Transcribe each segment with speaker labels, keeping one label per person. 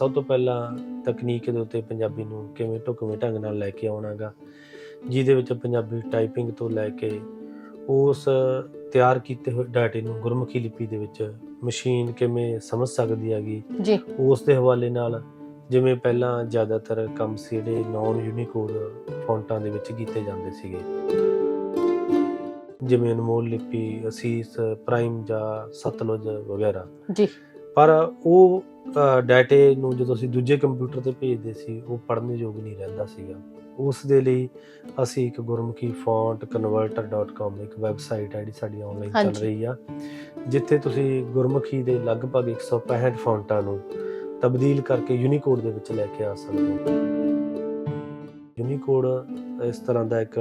Speaker 1: ਸਭ ਤੋਂ ਪਹਿਲਾਂ ਤਕਨੀਕ ਦੇ ਉੱਤੇ ਪੰਜਾਬੀ ਨੂੰ ਕਿਵੇਂ ਢੁਕਵੇਂ ਢੰਗ ਨਾਲ ਲੈ ਕੇ ਆਉਣਾਗਾ ਜਿਹਦੇ ਵਿੱਚ ਪੰਜਾਬੀ ਟਾਈਪਿੰਗ ਤੋਂ ਲੈ ਕੇ ਉਸ ਤਿਆਰ ਕੀਤੇ ਹੋਏ ਡਾਟੇ ਨੂੰ ਗੁਰਮੁਖੀ ਲਿਪੀ ਦੇ ਵਿੱਚ ਮਸ਼ੀਨ ਕਿਵੇਂ ਸਮਝ ਸਕਦੀ ਹੈਗੀ
Speaker 2: ਜੀ।
Speaker 1: ਉਸ ਦੇ ਹਵਾਲੇ ਨਾਲ ਜਿਵੇਂ ਪਹਿਲਾਂ ਜ਼ਿਆਦਾਤਰ ਕੰਮ ਸੀ ਜਿਹੜੇ ਨਾਨ ਯੂਨੀਕੋਡ ਫੌਂਟਾਂ ਦੇ ਵਿੱਚ ਕੀਤੇ ਜਾਂਦੇ ਸੀਗੇ। ਜਿਵੇਂ ਅਨਮੋਲ ਲਿਪੀ ਅਸੀਸ ਪ੍ਰਾਈਮ ਜਾਂ ਸਤਲੁਜ ਵਗੈਰਾ।
Speaker 2: ਜੀ।
Speaker 1: ਪਰ ਉਹ ਡਾਟੇ ਨੂੰ ਜਦੋਂ ਅਸੀਂ ਦੂਜੇ ਕੰਪਿਊਟਰ ਤੇ ਭੇਜਦੇ ਸੀ ਉਹ ਪੜ੍ਹਨ ਯੋਗ ਨਹੀਂ ਰਹਿੰਦਾ ਸੀਗਾ ਉਸ ਦੇ ਲਈ ਅਸੀਂ ਇੱਕ ਗੁਰਮੁਖੀ font-converter.com ਇੱਕ ਵੈਬਸਾਈਟ ਹੈ ਜਿਹੜੀ ਸਾਡੀ ਆਨਲਾਈਨ ਚੱਲ। ਰਹੀ ਆ ਜਿੱਥੇ ਤੁਸੀਂ ਗੁਰਮੁਖੀ ਦੇ ਲਗਭਗ 165 ਫੌਂਟਾਂ ਨੂੰ ਤਬਦੀਲ ਕਰਕੇ ਯੂਨੀਕੋਡ ਦੇ ਵਿੱਚ ਲੈ ਕੇ ਆ ਸਕਦੇ ਹੋ ਯੂਨੀਕੋਡ ਇਸ ਤਰ੍ਹਾਂ ਦਾ ਇੱਕ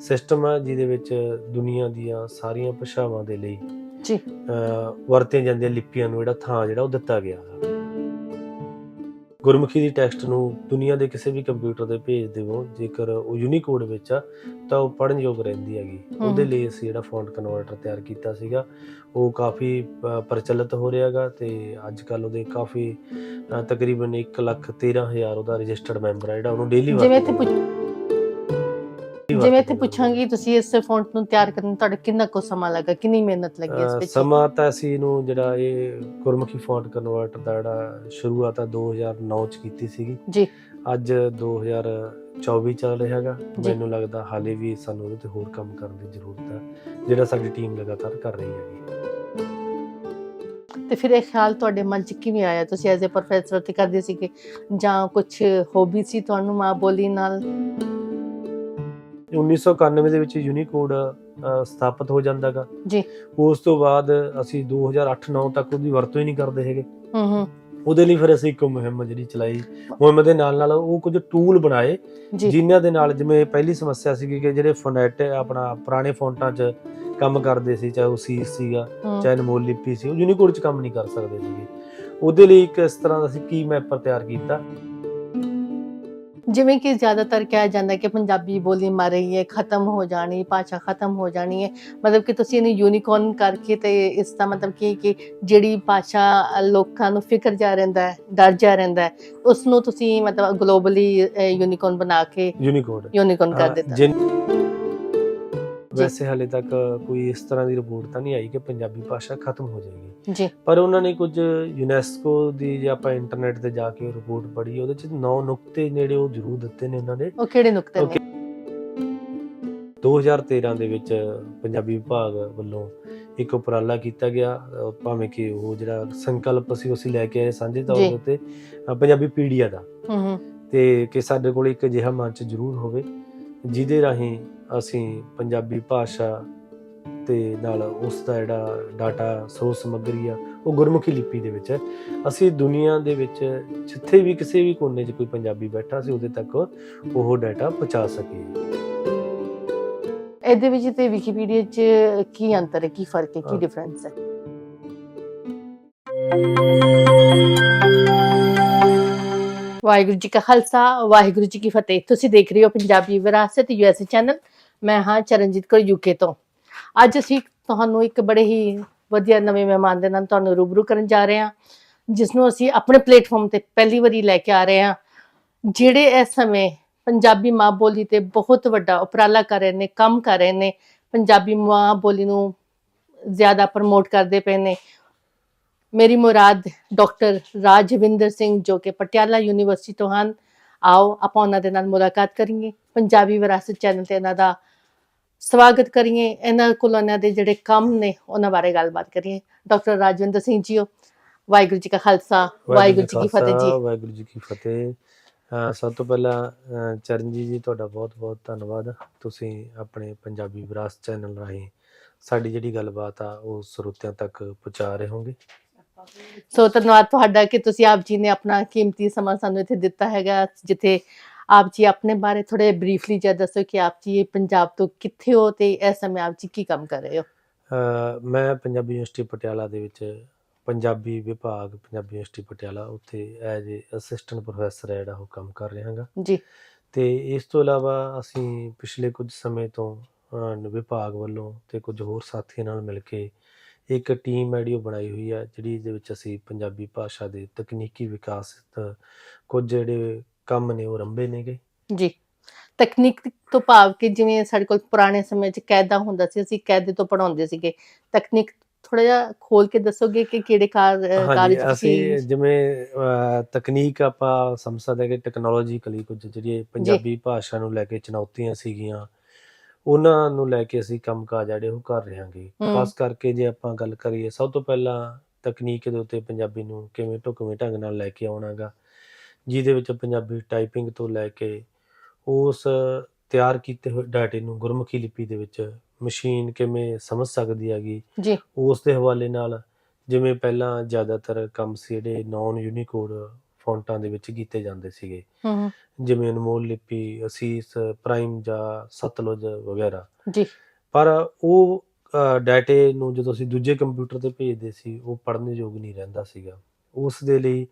Speaker 1: ਸਿਸਟਮ ਹੈ ਜਿਹਦੇ ਵਿੱਚ ਦੁਨੀਆ ਦੀਆਂ ਸਾਰੀਆਂ ਭਾਸ਼ਾਵਾਂ ਦੇ ਲਈ
Speaker 2: ਜੀ।
Speaker 1: ਵਰਤੀਆਂ ਜਾਂਦੀਆਂ ਲਿਪੀਆਂ ਨੂੰ ਜਿਹੜਾ ਥਾਂ ਜਿਹੜਾ ਉਹ ਦਿੱਤਾ ਗਿਆ ਗੁਰਮੁਖੀ ਦੀ ਟੈਕਸਟ ਨੂੰ ਦੁਨੀਆ ਦੇ ਕਿਸੇ ਵੀ ਕੰਪਿਊਟਰ ਤੇ ਭੇਜ ਦੇਵੋ ਜੇਕਰ ਉਹ ਯੂਨੀਕੋਡ ਵਿੱਚ ਆ ਤਾਂ ਉਹ ਪੜ੍ਹਨ ਯੋਗ ਰਹਿੰਦੀ ਹੈਗੀ। ਉਹਦੇ। ਲਈ ਅਸੀਂ ਜਿਹੜਾ ਫੌਂਟ ਕਨਵਰਟਰ ਤਿਆਰ ਕੀਤਾ ਸੀਗਾ ਉਹ ਕਾਫੀ ਪ੍ਰਚਲਿਤ ਹੋ ਰਿਹਾਗਾ ਤੇ ਅੱਜ ਕੱਲ ਉਹਦੇ ਕਾਫੀ ਤਕਰੀਬਨ 1 ਲੱਖ 13 ਹਜ਼ਾਰ ਉਹਦਾ ਰਜਿਸਟਰਡ ਮੈਂਬਰ ਹੈ ਜਿਹੜਾ ਉਹਨੂੰ ਡੇਲੀ
Speaker 2: ਜਿਵੇਂ ਇੱਥੇ ਪੁੱਛ ਜਿਵੇਂ ਇੱਥੇ ਪੁੱਛਾਂਗੀ ਤੁਸੀਂ ਇਸ ਫੌਂਟ ਨੂੰ ਤਿਆਰ ਕਰਨ ਨੂੰ ਤੁਹਾਡਾ ਕਿੰਨਾ ਕੁ ਸਮਾਂ ਲੱਗਾ ਕਿੰਨੀ ਮਿਹਨਤ ਲੱਗੀ ਇਸ ਵਿੱਚ?
Speaker 1: ਸਮਾਂ ਤਾਂ ਅਸੀਂ ਇਹਨੂੰ ਜਿਹੜਾ ਇਹ ਗੁਰਮੁਖੀ ਫੌਂਟ ਕਨਵਰਟਰ ਦਾ ਜਿਹੜਾ ਸ਼ੁਰੂਆਤ ਆ 2009 ਚ ਕੀਤੀ ਸੀਗੀ।
Speaker 2: ਜੀ।
Speaker 1: ਅੱਜ 2024 ਚੱਲ ਰਿਹਾ ਹੈਗਾ। ਮੈਨੂੰ ਲੱਗਦਾ ਹਾਲੇ ਵੀ ਸਾਨੂੰ ਉਹਦੇ ਤੇ ਹੋਰ ਕੰਮ ਕਰਨ ਦੀ ਜ਼ਰੂਰਤ ਹੈ ਜਿਹੜਾ ਸਾਡੀ ਟੀਮ ਲਗਾਤਾਰ ਕਰ ਰਹੀ ਹੈਗੀ।
Speaker 2: ਤੇ ਫਿਰ ਇਹ ਖਿਆਲ ਤੁਹਾਡੇ ਮਨ 'ਚ ਕਿਵੇਂ ਆਇਆ? ਤੁਸੀਂ ਐਜ਼ ਅ ਪ੍ਰੋਫੈਸਰ ਤੇ ਕਰਦੇ ਸੀਗੇ ਜਾਂ ਕੁਝ ਹੌਬੀ ਸੀ ਤੁਹਾਨੂੰ ਮਾਂ ਬੋਲੀ ਨਾਲ?
Speaker 1: 1991 ਦੇ ਵਿੱਚ ਯੂਨੀਕੋਡ ਸਥਾਪਿਤ ਹੋ ਜਾਂਦਾਗਾ।
Speaker 2: ਜੀ।
Speaker 1: ਉਸ ਤੋਂ ਬਾਅਦ ਅਸੀਂ 2008-9 ਤੱਕ ਉਹਦੀ ਵਰਤੋਂ ਹੀ ਨਹੀਂ ਕਰਦੇ ਹੈਗੇ।
Speaker 2: ਹੂੰ ਹੂੰ।
Speaker 1: ਉਹਦੇ ਲਈ ਫਿਰ ਅਸੀਂ ਇੱਕ ਮੁਹਿੰਮ ਜਿਹੜੀ ਚਲਾਈ। ਮੁਹਿੰਮ ਦੇ ਨਾਲ ਨਾਲ ਉਹ ਕੁਝ ਟੂਲ ਬਣਾਏ ਜਿਨ੍ਹਾਂ ਦੇ ਨਾਲ ਜਿਵੇਂ ਪਹਿਲੀ ਸਮੱਸਿਆ ਸੀਗੀ ਕਿ ਜਿਹੜੇ ਫੋਨੈਟ ਆਪਣਾ ਪੁਰਾਣੇ ਫੌਂਟਾਂ 'ਚ ਕੰਮ ਕਰਦੇ ਸੀ ਚਾਹੇ ਉਹ ਸੀਸ ਸੀਗਾ ਚਾਹੇ ਅਨਮੋਲ ਲਿਪੀ ਸੀ ਉਹ ਯੂਨੀਕੋਡ 'ਚ ਕੰਮ ਨਹੀਂ ਕਰ ਸਕਦੇ ਸੀਗੇ। ਉਹਦੇ ਲਈ ਇੱਕ ਇਸ ਤਰ੍ਹਾਂ ਦਾ ਅਸੀਂ ਕੀ ਮੈਪਰ ਤਿਆਰ ਕੀਤਾ।
Speaker 2: ਜਿਵੇਂ ਕਿ ਜ਼ਿਆਦਾਤਰ ਕਿਹਾ ਜਾਂਦਾ ਕਿ ਪੰਜਾਬੀ ਬੋਲੀ ਮਰ ਰਹੀ ਹੈ ਖਤਮ ਹੋ ਜਾਣੀ ਭਾਸ਼ਾ ਖਤਮ ਹੋ ਜਾਣੀ ਹੈ। ਮਤਲਬ ਕਿ ਤੁਸੀਂ ਇਹਨੂੰ ਯੂਨੀਕੋਰਨ ਕਰਕੇ ਤੇ ਇਸ ਦਾ ਮਤਲਬ ਕੀ ਕਿ ਜਿਹੜੀ ਭਾਸ਼ਾ ਲੋਕਾਂ ਨੂੰ ਫਿਕਰ ਜਾ ਰਹਿੰਦਾ ਹੈ ਡਰ ਜਾ ਰਹਿੰਦਾ ਹੈ ਉਸ ਨੂੰ ਤੁਸੀਂ ਮਤਲਬ ਗਲੋਬਲੀ ਯੂਨੀਕੋਰਨ ਬਣਾ ਕੇ
Speaker 1: ਯੂਨੀਕੋਡ
Speaker 2: ਯੂਨੀਕੋਰਨ ਕਰ ਦਿੱਤਾ।
Speaker 1: ਵੈਸੇ ਹਾਲੇ ਤੱਕ ਕੋਈ ਇਸ ਤਰ੍ਹਾਂ ਦੀ ਰਿਪੋਰਟ ਤਾਂ ਨਹੀਂ ਆਈ ਕਿ ਪੰਜਾਬੀ ਭਾਸ਼ਾ ਖਤਮ ਹੋ ਜਾਏਗੀ।
Speaker 2: ਜੀ।
Speaker 1: ਪਰ ਉਹਨਾਂ ਨੇ ਕੁਝ ਯੂਨੈਸਕੋ ਦੀ ਜੇ ਆਪਾਂ ਇੰਟਰਨੈਟ ਤੇ ਜਾ ਕੇ ਰਿਪੋਰਟ ਪੜ੍ਹੀ ਉਹਦੇ 'ਚ ਨੌ ਨੁਕਤੇ ਨੇੜੇ ਉਹ ਜ਼ਰੂਰ ਦਿੱਤੇ ਨੇ ਉਹਨਾਂ ਨੇ
Speaker 2: ਉਹ ਕਿਹੜੇ ਨੁਕਤੇ ਨੇ?
Speaker 1: Okay. 2013 ਦੇ ਵਿੱਚ ਪੰਜਾਬੀ ਵਿਭਾਗ ਵੱਲੋਂ ਇੱਕ ਉਪਰਾਲਾ ਕੀਤਾ ਗਿਆ। ਭਾਵੇਂ ਕਿ ਉਹ ਜਿਹੜਾ ਸੰਕਲਪ ਅਸੀਂ ਲੈ ਕੇ ਆਏ ਸਾਂਝੇ ਤੌਰ। ਦੇ ਅਹ ਪੰਜਾਬੀ ਪੀੜੀਆ ਦਾ।
Speaker 2: ਹੂੰ ਹੂੰ।
Speaker 1: ਤੇ ਕਿ ਸਾਡੇ ਕੋਲ ਇੱਕ ਅਜਿਹਾ ਮੰਚ ਜ਼ਰੂਰ ਹੋਵੇ। ਜਿਹਦੇ ਰਾਹੀਂ ਅਸੀਂ ਪੰਜਾਬੀ ਭਾਸ਼ਾ ਤੇ ਨਾਲ ਉਸ ਦਾ ਜਿਹੜਾ ਡਾਟਾ ਸਰੋਤ ਸਮੱਗਰੀ ਆ ਉਹ ਗੁਰਮੁਖੀ ਲਿਪੀ ਦੇ ਵਿੱਚ ਹੈ। ਅਸੀਂ ਦੁਨੀਆ ਦੇ ਵਿੱਚ ਜਿੱਥੇ ਵੀ ਕਿਸੇ ਵੀ ਕੋਨੇ 'ਚ ਕੋਈ ਪੰਜਾਬੀ ਬੈਠਾ ਸੀ ਉਹਦੇ ਤੱਕ ਉਹ ਡਾਟਾ ਪਹੁੰਚਾ ਸਕੀਏ
Speaker 2: ਇਹਦੇ ਵਿੱਚ ਤੇ ਵਿਕੀਪੀਡੀਆ 'ਚ ਕੀ ਅੰਤਰ ਹੈ ਕੀ ਫ਼ਰਕ ਹੈ ਕੀ। ਡਿਫਰੈਂਸ ਹੈ ਵਾਹਿਗੁਰੂ ਜੀ ਕਾ ਖਾਲਸਾ, ਵਾਹਿਗੁਰੂ ਜੀ ਕੀ ਫਤਿਹ। ਤੁਸੀਂ ਦੇਖ ਰਹੇ ਹੋ ਪੰਜਾਬੀ ਵਿਰਾਸਤ ਯੂਐਸਏ ਚੈਨਲ ਮੈਂ ਹਾਂ ਚਰਨਜੀਤ ਕੌਰ ਯੂਕੇ ਤੋਂ। ਅੱਜ ਅਸੀਂ ਤੁਹਾਨੂੰ ਇੱਕ ਬੜੇ ਹੀ ਵਧੀਆ ਨਵੇਂ ਮਹਿਮਾਨ ਦੇ ਨਾਲ ਤੁਹਾਨੂੰ ਰੂਬਰੂ ਕਰਨ ਜਾ ਰਹੇ ਹਾਂ ਜਿਸ ਨੂੰ ਅਸੀਂ ਆਪਣੇ ਪਲੇਟਫਾਰਮ ਤੇ ਪਹਿਲੀ ਵਾਰੀ ਲੈ ਕੇ ਆ ਰਹੇ ਹਾਂ, ਜਿਹੜੇ ਇਸ ਸਮੇਂ ਪੰਜਾਬੀ ਮਾਂ ਬੋਲੀ ਤੇ ਬਹੁਤ ਵੱਡਾ ਉਪਰਾਲਾ ਕਰ ਰਹੇ ਨੇ, ਕੰਮ ਕਰ ਰਹੇ ਨੇ। ਪੰਜਾਬੀ ਮਾਂ ਬੋਲੀ ਨੂੰ ਜ਼ਿਆਦਾ ਪ੍ਰਮੋਟ ਕਰਦੇ ਪਏ ਨੇ। ਮੇਰੀ ਮੁਰਾਦ ਡਾਕਟਰ ਰਾਜਵਿੰਦਰ ਸਿੰਘ ਜੋ ਕਿ ਪਟਿਆਲਾ ਯੂਨੀਵਰਸਿਟੀ ਤੋਂ ਹਨ। ਆਓ ਆਪਾਂ ਉਹਨਾਂ ਦੇ ਨਾਲ ਮੁਲਾਕਾਤ ਕਰੀਏ। ਪੰਜਾਬੀ ਵਿਰਾਸਤ ਚੈਨਲ ਤੇ ਇਹਨਾਂ ਦਾ ਸਵਾਗਤ ਕਰੀਏ। ਇਹਨਾਂ ਕੋਲ ਇਹਨਾਂ ਦੇ ਜਿਹੜੇ ਕੰਮ ਨੇ ਉਹਨਾਂ ਬਾਰੇ ਗੱਲਬਾਤ ਕਰੀਏ। ਡਾਕਟਰ ਰਾਜਵਿੰਦਰ ਸਿੰਘ ਜੀਓ ਵਾਹਿਗੁਰੂ ਜੀ ਕਾ ਖਾਲਸਾ ਵਾਹਿਗੁਰੂ ਜੀ ਕੀ ਫਤਿਹ ਜੀ।
Speaker 1: ਵਾਹਿਗੁਰੂ ਜੀ ਕੀ ਫਤਿਹ। ਸਭ ਤੋਂ ਪਹਿਲਾਂ ਚਰਨਜੀਤ ਜੀ ਤੁਹਾਡਾ ਬਹੁਤ-ਬਹੁਤ ਧੰਨਵਾਦ। ਤੁਸੀਂ ਆਪਣੇ ਪੰਜਾਬੀ ਵਿਰਾਸਤ ਚੈਨਲ ਰਾਹੀਂ ਸਾਡੀ ਜਿਹੜੀ ਗੱਲਬਾਤ ਆ ਉਹ ਸਰੋਤਿਆਂ ਤੱਕ ਪਹੁੰਚਾ ਰਹੇ ਹੋਗੇ।
Speaker 2: ਸੋ ਧੰਨਵਾਦ ਤੁਹਾਡਾ ਕਿ ਤੁਸੀਂ ਆਪ ਜੀ ਨੇ ਆਪਣਾ ਕੀਮਤੀ ਸਮਾਂ ਸਾਨੂੰ ਇੱਥੇ ਦਿੱਤਾ ਹੈਗਾ ਜਿੱਥੇ ਆਪ ਜੀ ਆਪਣੇ ਬਾਰੇ ਥੋੜੇ ਬਰੀਫਲੀ ਜਿਹਾ ਦੱਸੋ ਕਿ ਆਪ ਜੀ ਪੰਜਾਬ ਤੋਂ ਕਿੱਥੇ ਹੋ ਤੇ ਇਸ ਸਮੇਂ ਆਪ ਜੀ ਕੀ ਕੰਮ ਕਰ ਰਹੇ ਹੋ?
Speaker 1: ਮੈਂ ਪੰਜਾਬੀ ਯੂਨੀਵਰਸਿਟੀ ਪਟਿਆਲਾ ਦੇ ਵਿੱਚ ਪੰਜਾਬੀ ਵਿਭਾਗ ਪੰਜਾਬੀ ਯੂਨੀਵਰਸਿਟੀ ਪਟਿਆਲਾ ਉੱਥੇ ਐਜ਼ ਅਸਿਸਟੈਂਟ ਪ੍ਰੋਫੈਸਰ ਹੈ ਜਿਹੜਾ ਉਹ ਕੰਮ ਕਰ ਰਿਹਾ ਹਾਂਗਾ।
Speaker 2: ਜੀ।
Speaker 1: ਤੇ ਇਸ ਤੋਂ ਇਲਾਵਾ ਅਸੀਂ ਪਿਛਲੇ ਕੁਝ ਸਮੇਂ ਤੋਂ ਵਿਭਾਗ ਵੱਲੋਂ ਤੇ ਕੁਝ ਹੋਰ ਸਾਥੀਆਂ ਨਾਲ ਮਿਲ ਕੇ ਇੱਕ ਟੀਮ ਆਈਡੀਓ ਬਣਾਈ ਹੋਈ ਹੈ ਜਿਹੜੀ ਦੇ ਵਿੱਚ ਅਸੀਂ ਪੰਜਾਬੀ ਭਾਸ਼ਾ ਦੇ ਤਕਨੀਕੀ ਵਿਕਾਸ ਕੁਝ ਜਿਹੜੇ ਕੰਮ ਨੇ ਉਹ ਰੰਭੇ ਨੇਗੇ।
Speaker 2: ਜੀ। ਤਕਨੀਕ ਤੋਂ ਭਾਵ ਕਿ ਜਿਵੇਂ ਸਾਡੇ ਕੋਲ ਪੁਰਾਣੇ ਸਮੇਂ 'ਚ ਕੈਦਾ ਹੁੰਦਾ ਸੀ ਅਸੀਂ ਕੈਦੇ ਤੋਂ ਪੜਾਉਂਦੇ ਸੀਗੇ। ਤਕਨੀਕ ਥੋੜਾ ਜਿਹਾ ਖੋਲ ਕੇ ਦੱਸੋਗੇ ਕਿ ਕਿਹੜੇ ਕਾਰ ਕਾਰਜ
Speaker 1: ਅਸੀਂ ਜਿਵੇਂ ਤਕਨੀਕ ਆਪਾਂ ਸਮਝ ਸਕਦੇ ਹਾਂ ਕਿ ਟੈਕਨੋਲੋਜੀਕਲੀ ਕੁਝ ਜਿਹੜੀ ਪੰਜਾਬੀ ਭਾਸ਼ਾ ਨੂੰ ਲੈ ਕੇ ਚੁਣੌਤੀਆਂ ਸੀਗੀਆਂ। ਉਹਨਾਂ ਨੂੰ ਲੈ ਕੇ ਅਸੀਂ ਕੰਮਕਾਜ ਜਿਹੜੇ ਉਹ ਕਰ ਰਹੇ ਹਾਂਗੇ। ਖਾਸ ਕਰਕੇ ਜੇ ਆਪਾਂ ਗੱਲ ਕਰੀਏ ਸਭ ਤੋਂ ਪਹਿਲਾਂ ਤਕਨੀਕ ਦੇ ਉੱਤੇ ਪੰਜਾਬੀ ਨੂੰ ਕਿਵੇਂ ਢੁਕਵੇਂ ਢੰਗ ਨਾਲ ਲੈ ਕੇ ਆਉਣਾਗਾ ਜਿਹਦੇ ਵਿੱਚ ਪੰਜਾਬੀ ਟਾਈਪਿੰਗ ਤੋਂ ਲੈ ਕੇ ਉਸ ਤਿਆਰ ਕੀਤੇ ਹੋਏ ਡਾਟੇ ਨੂੰ ਗੁਰਮੁਖੀ ਲਿਪੀ ਦੇ ਵਿੱਚ ਮਸ਼ੀਨ ਕਿਵੇਂ ਸਮਝ ਸਕਦੀ ਹੈਗੀ
Speaker 2: ਜੀ
Speaker 1: ਉਸ ਦੇ ਹਵਾਲੇ ਨਾਲ ਜਿਵੇਂ ਪਹਿਲਾਂ ਜ਼ਿਆਦਾਤਰ ਕੰਮ ਸੀ ਜਿਹੜੇ ਨਾਨ ਯੂਨੀਕੋਡ ਫੌਂਟਾਂ ਦੇ ਵਿੱਚ ਕੀਤੇ ਜਾਂਦੇ ਸੀਗੇ।
Speaker 2: ਹੂੰ ਹੂੰ,
Speaker 1: ਜਿਵੇਂ ਅਨਮੋਲ ਲਿਪੀ ਅਸੀਸ ਪ੍ਰਾਈਮ ਜਾਂ ਸਤਲੁਜ ਵਗੈਰਾ।
Speaker 2: ਜੀ।
Speaker 1: ਪਰ ਉਹ ਡਾਟੇ ਨੂੰ ਜਦੋਂ ਅਸੀਂ ਦੂਜੇ ਕੰਪਿਊਟਰ ਤੇ ਭੇਜਦੇ ਸੀ ਉਹ ਪੜ੍ਹਨ ਯੋਗ ਨਹੀਂ ਰਹਿੰਦਾ ਸੀਗਾ। ਉਸ ਦੇ ਲਈ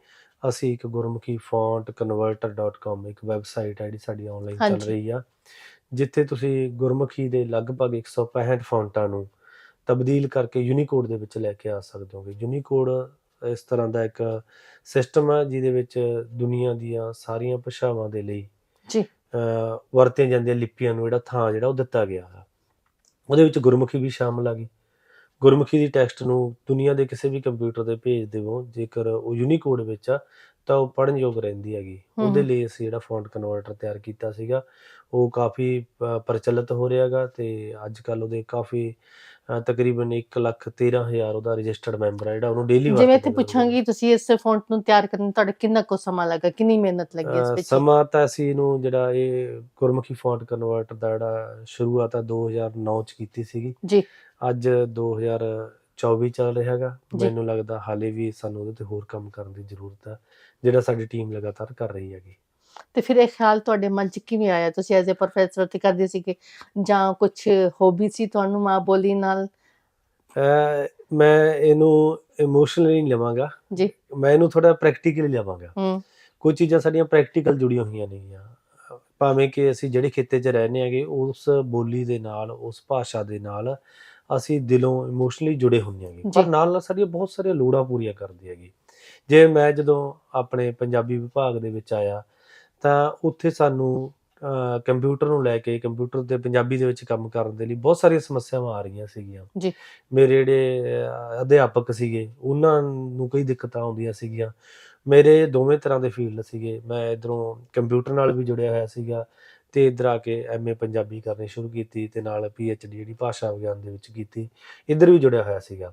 Speaker 1: ਅਸੀਂ ਇੱਕ ਗੁਰਮੁਖੀ font.converter.com ਇੱਕ ਵੈਬਸਾਈਟ ਹੈ ਜਿਹੜੀ ਸਾਡੀ ਆਨਲਾਈਨ ਚੱਲ। ਰਹੀ ਆ। ਜਿੱਥੇ ਤੁਸੀਂ ਗੁਰਮੁਖੀ ਦੇ ਲਗਭਗ 165 ਫੌਂਟਾਂ ਨੂੰ ਤਬਦੀਲ ਕਰਕੇ ਯੂਨੀਕੋਡ ਦੇ ਵਿੱਚ ਲੈ ਕੇ ਆ ਸਕਦੇ ਹੋਗੇ। ਯੂਨੀਕੋਡ ਇਸ ਤਰ੍ਹਾਂ ਦਾ ਇੱਕ ਸਿਸਟਮ ਹੈ ਜਿਹਦੇ ਵਿੱਚ ਦੁਨੀਆ ਦੀਆਂ ਸਾਰੀਆਂ ਭਾਸ਼ਾਵਾਂ ਦੇ ਲਈ
Speaker 2: ਜੀ।
Speaker 1: ਵਰਤੀਆਂ ਜਾਂਦੀਆਂ ਲਿਪੀਆਂ ਨੂੰ ਜਿਹੜਾ ਥਾਂ ਜਿਹੜਾ ਉਹ ਦਿੱਤਾ ਗਿਆ ਹੈ ਉਹਦੇ ਵਿੱਚ ਗੁਰਮੁਖੀ ਵੀ ਸ਼ਾਮਲ ਆ ਗਈ। ਗੁਰਮੁਖੀ ਦੀ ਟੈਕਸਟ ਨੂੰ ਦੁਨੀਆ ਦੇ ਕਿਸੇ ਵੀ ਕੰਪਿਊਟਰ ਤੇ ਭੇਜ ਦੇਵੋ ਜੇਕਰ ਉਹ ਯੂਨੀਕੋਡ ਵਿੱਚ ਆ ਤਾਂ ਉਹ ਪੜ੍ਹਨ ਯੋਗ ਰਹਿੰਦੀ ਹੈਗੀ। ਉਹਦੇ। ਲਈ ਅਸੀਂ ਜਿਹੜਾ ਫੌਂਟ ਕਨਵਰਟਰ ਤਿਆਰ ਕੀਤਾ ਸੀਗਾ ਉਹ ਕਾਫੀ ਪ੍ਰਚਲਿਤ ਹੋ ਰਿਹਾਗਾ ਤੇ ਅੱਜ ਕੱਲ ਉਹਦੇ ਕਾਫੀ ਤਕਰੀਬਨ 1 ਲੱਖ 13 ਹਜ਼ਾਰ ਉਹਦਾ ਰਜਿਸਟਰਡ ਮੈਂਬਰ ਹੈ ਜਿਹੜਾ ਉਹਨੂੰ ਡੇਲੀ
Speaker 2: ਜਿਵੇਂ ਇੱਥੇ ਪੁੱਛਾਂਗੀ ਤੁਸੀਂ ਇਸ ਫੌਂਟ ਨੂੰ ਤਿਆਰ ਕਰਨ ਨੂੰ ਤੁਹਾਡਾ ਕਿੰਨਾ ਕੁ ਸਮਾਂ ਲੱਗਾ ਕਿੰਨੀ ਮਿਹਨਤ ਲੱਗੀ ਇਸ
Speaker 1: ਅਹ
Speaker 2: ਵਿੱਚ?
Speaker 1: ਸਮਾਂ ਤਾਂ ਅਸੀਂ ਇਹਨੂੰ ਜਿਹੜਾ ਇਹ ਗੁਰਮੁਖੀ ਫੌਂਟ ਕਨਵਰਟਰ ਦਾ ਜਿਹੜਾ ਸ਼ੁਰੂਆਤ ਆ 2009 ਚ ਕੀਤੀ ਸੀਗੀ।
Speaker 2: ਜੀ।
Speaker 1: ਅੱਜ 2024 ਚੱਲ ਰਿਹਾ ਹੈਗਾ।
Speaker 2: ਜੀ।
Speaker 1: ਮੈਨੂੰ ਲੱਗਦਾ ਹਾਲੇ ਵੀ ਸਾਨੂੰ ਉਹਦੇ ਤੇ ਹੋਰ ਕੰਮ ਕਰਨ ਦੀ ਜ਼ਰੂਰਤ ਹੈ ਜਿਹੜਾ ਸਾਡੀ ਟੀਮ ਲਗਾਤਾਰ ਕਰ ਰਹੀ ਹੈਗੀ।
Speaker 2: ਤੇ ਫਿਰ ਇਹ ਖਿਆਲ ਤੁਹਾਡੇ ਮਨ 'ਚ ਕਿਵੇਂ ਆਇਆ? ਤੁਸੀਂ ਐਜ਼ ਅ ਪ੍ਰੋਫੈਸਰ ਤੇ ਕਰਦੇ ਸੀਗੇ ਜਾਂ ਕੁਝ ਹੌਬੀ ਸੀ ਤੁਹਾਨੂੰ ਮਾਂ ਬੋਲੀ ਨਾਲ?
Speaker 1: ਮੈਂ ਇਹਨੂੰ ਇਮੋਸ਼ਨਲੀ ਨਹੀਂ ਲਵਾਂਗਾ।
Speaker 2: ਜੀ।
Speaker 1: ਮੈਂ ਇਹਨੂੰ ਥੋੜਾ ਪ੍ਰੈਕਟੀਕਲੀ ਲਵਾਂਗਾ।
Speaker 2: ਹੂੰ।
Speaker 1: ਕੁਝ ਚੀਜ਼ਾਂ ਸਾਡੀਆਂ ਪ੍ਰੈਕਟੀਕਲ ਜੁੜੀਆਂ ਹੋਈਆਂ ਨੇਗੀਆਂ ਭਾਵੇਂ ਕਿ ਅਸੀਂ ਜਿਹੜੇ ਖਿੱਤੇ 'ਚ ਰਹਿੰਦੇ ਹੈਗੇ ਉਸ ਬੋਲੀ ਦੇ ਨਾਲ ਉਸ ਭਾਸ਼ਾ ਦੇ ਨਾਲ ਅਸੀਂ ਦਿਲੋਂ ਇਮੋਸ਼ਨਲੀ ਜੁੜੇ ਹੁੰਦੇ ਹੈਗੇ। ਪਰ। ਨਾਲ ਨਾਲ ਸਾਡੀਆਂ ਬਹੁਤ ਸਾਰੀਆਂ ਲੋੜਾਂ ਪੂਰੀਆਂ ਕਰਦੀ ਹੈਗੀ। ਜੇ ਮੈਂ ਜਦੋਂ ਆਪਣੇ ਪੰਜਾਬੀ ਵਿਭਾਗ ਦੇ ਵਿੱਚ ਆਇਆ ਤਾਂ ਉੱਥੇ ਸਾਨੂੰ ਕੰਪਿਊਟਰ ਨੂੰ ਲੈ ਕੇ ਕੰਪਿਊਟਰ ਤੇ ਪੰਜਾਬੀ ਦੇ ਵਿੱਚ ਕੰਮ ਕਰਨ ਦੇ ਲਈ ਬਹੁਤ ਸਾਰੀਆਂ ਸਮੱਸਿਆਵਾਂ ਆ ਰਹੀਆਂ ਸੀਗੀਆਂ।
Speaker 2: ਜੀ।
Speaker 1: ਮੇਰੇ ਜਿਹੜੇ ਅਧਿਆਪਕ ਸੀਗੇ ਉਹਨਾਂ ਨੂੰ ਕਈ ਦਿੱਕਤਾਂ ਆਉਂਦੀਆਂ ਸੀਗੀਆਂ। ਮੇਰੇ ਦੋਵੇਂ ਤਰ੍ਹਾਂ ਦੇ ਫੀਲਡ ਸੀਗੇ। ਮੈਂ ਇਧਰੋਂ ਕੰਪਿਊਟਰ ਨਾਲ ਵੀ ਜੁੜਿਆ ਹੋਇਆ ਸੀਗਾ ਤੇ ਇਧਰ ਆ ਕੇ ਐਮਏ ਪੰਜਾਬੀ ਕਰਨੀ ਸ਼ੁਰੂ ਕੀਤੀ ਤੇ ਨਾਲ ਪੀਐਚਡੀ ਜਿਹੜੀ ਭਾਸ਼ਾ ਵਿਗਿਆਨ ਦੇ ਵਿੱਚ ਕੀਤੀ ਇਧਰ ਵੀ ਜੁੜਿਆ ਹੋਇਆ ਸੀਗਾ।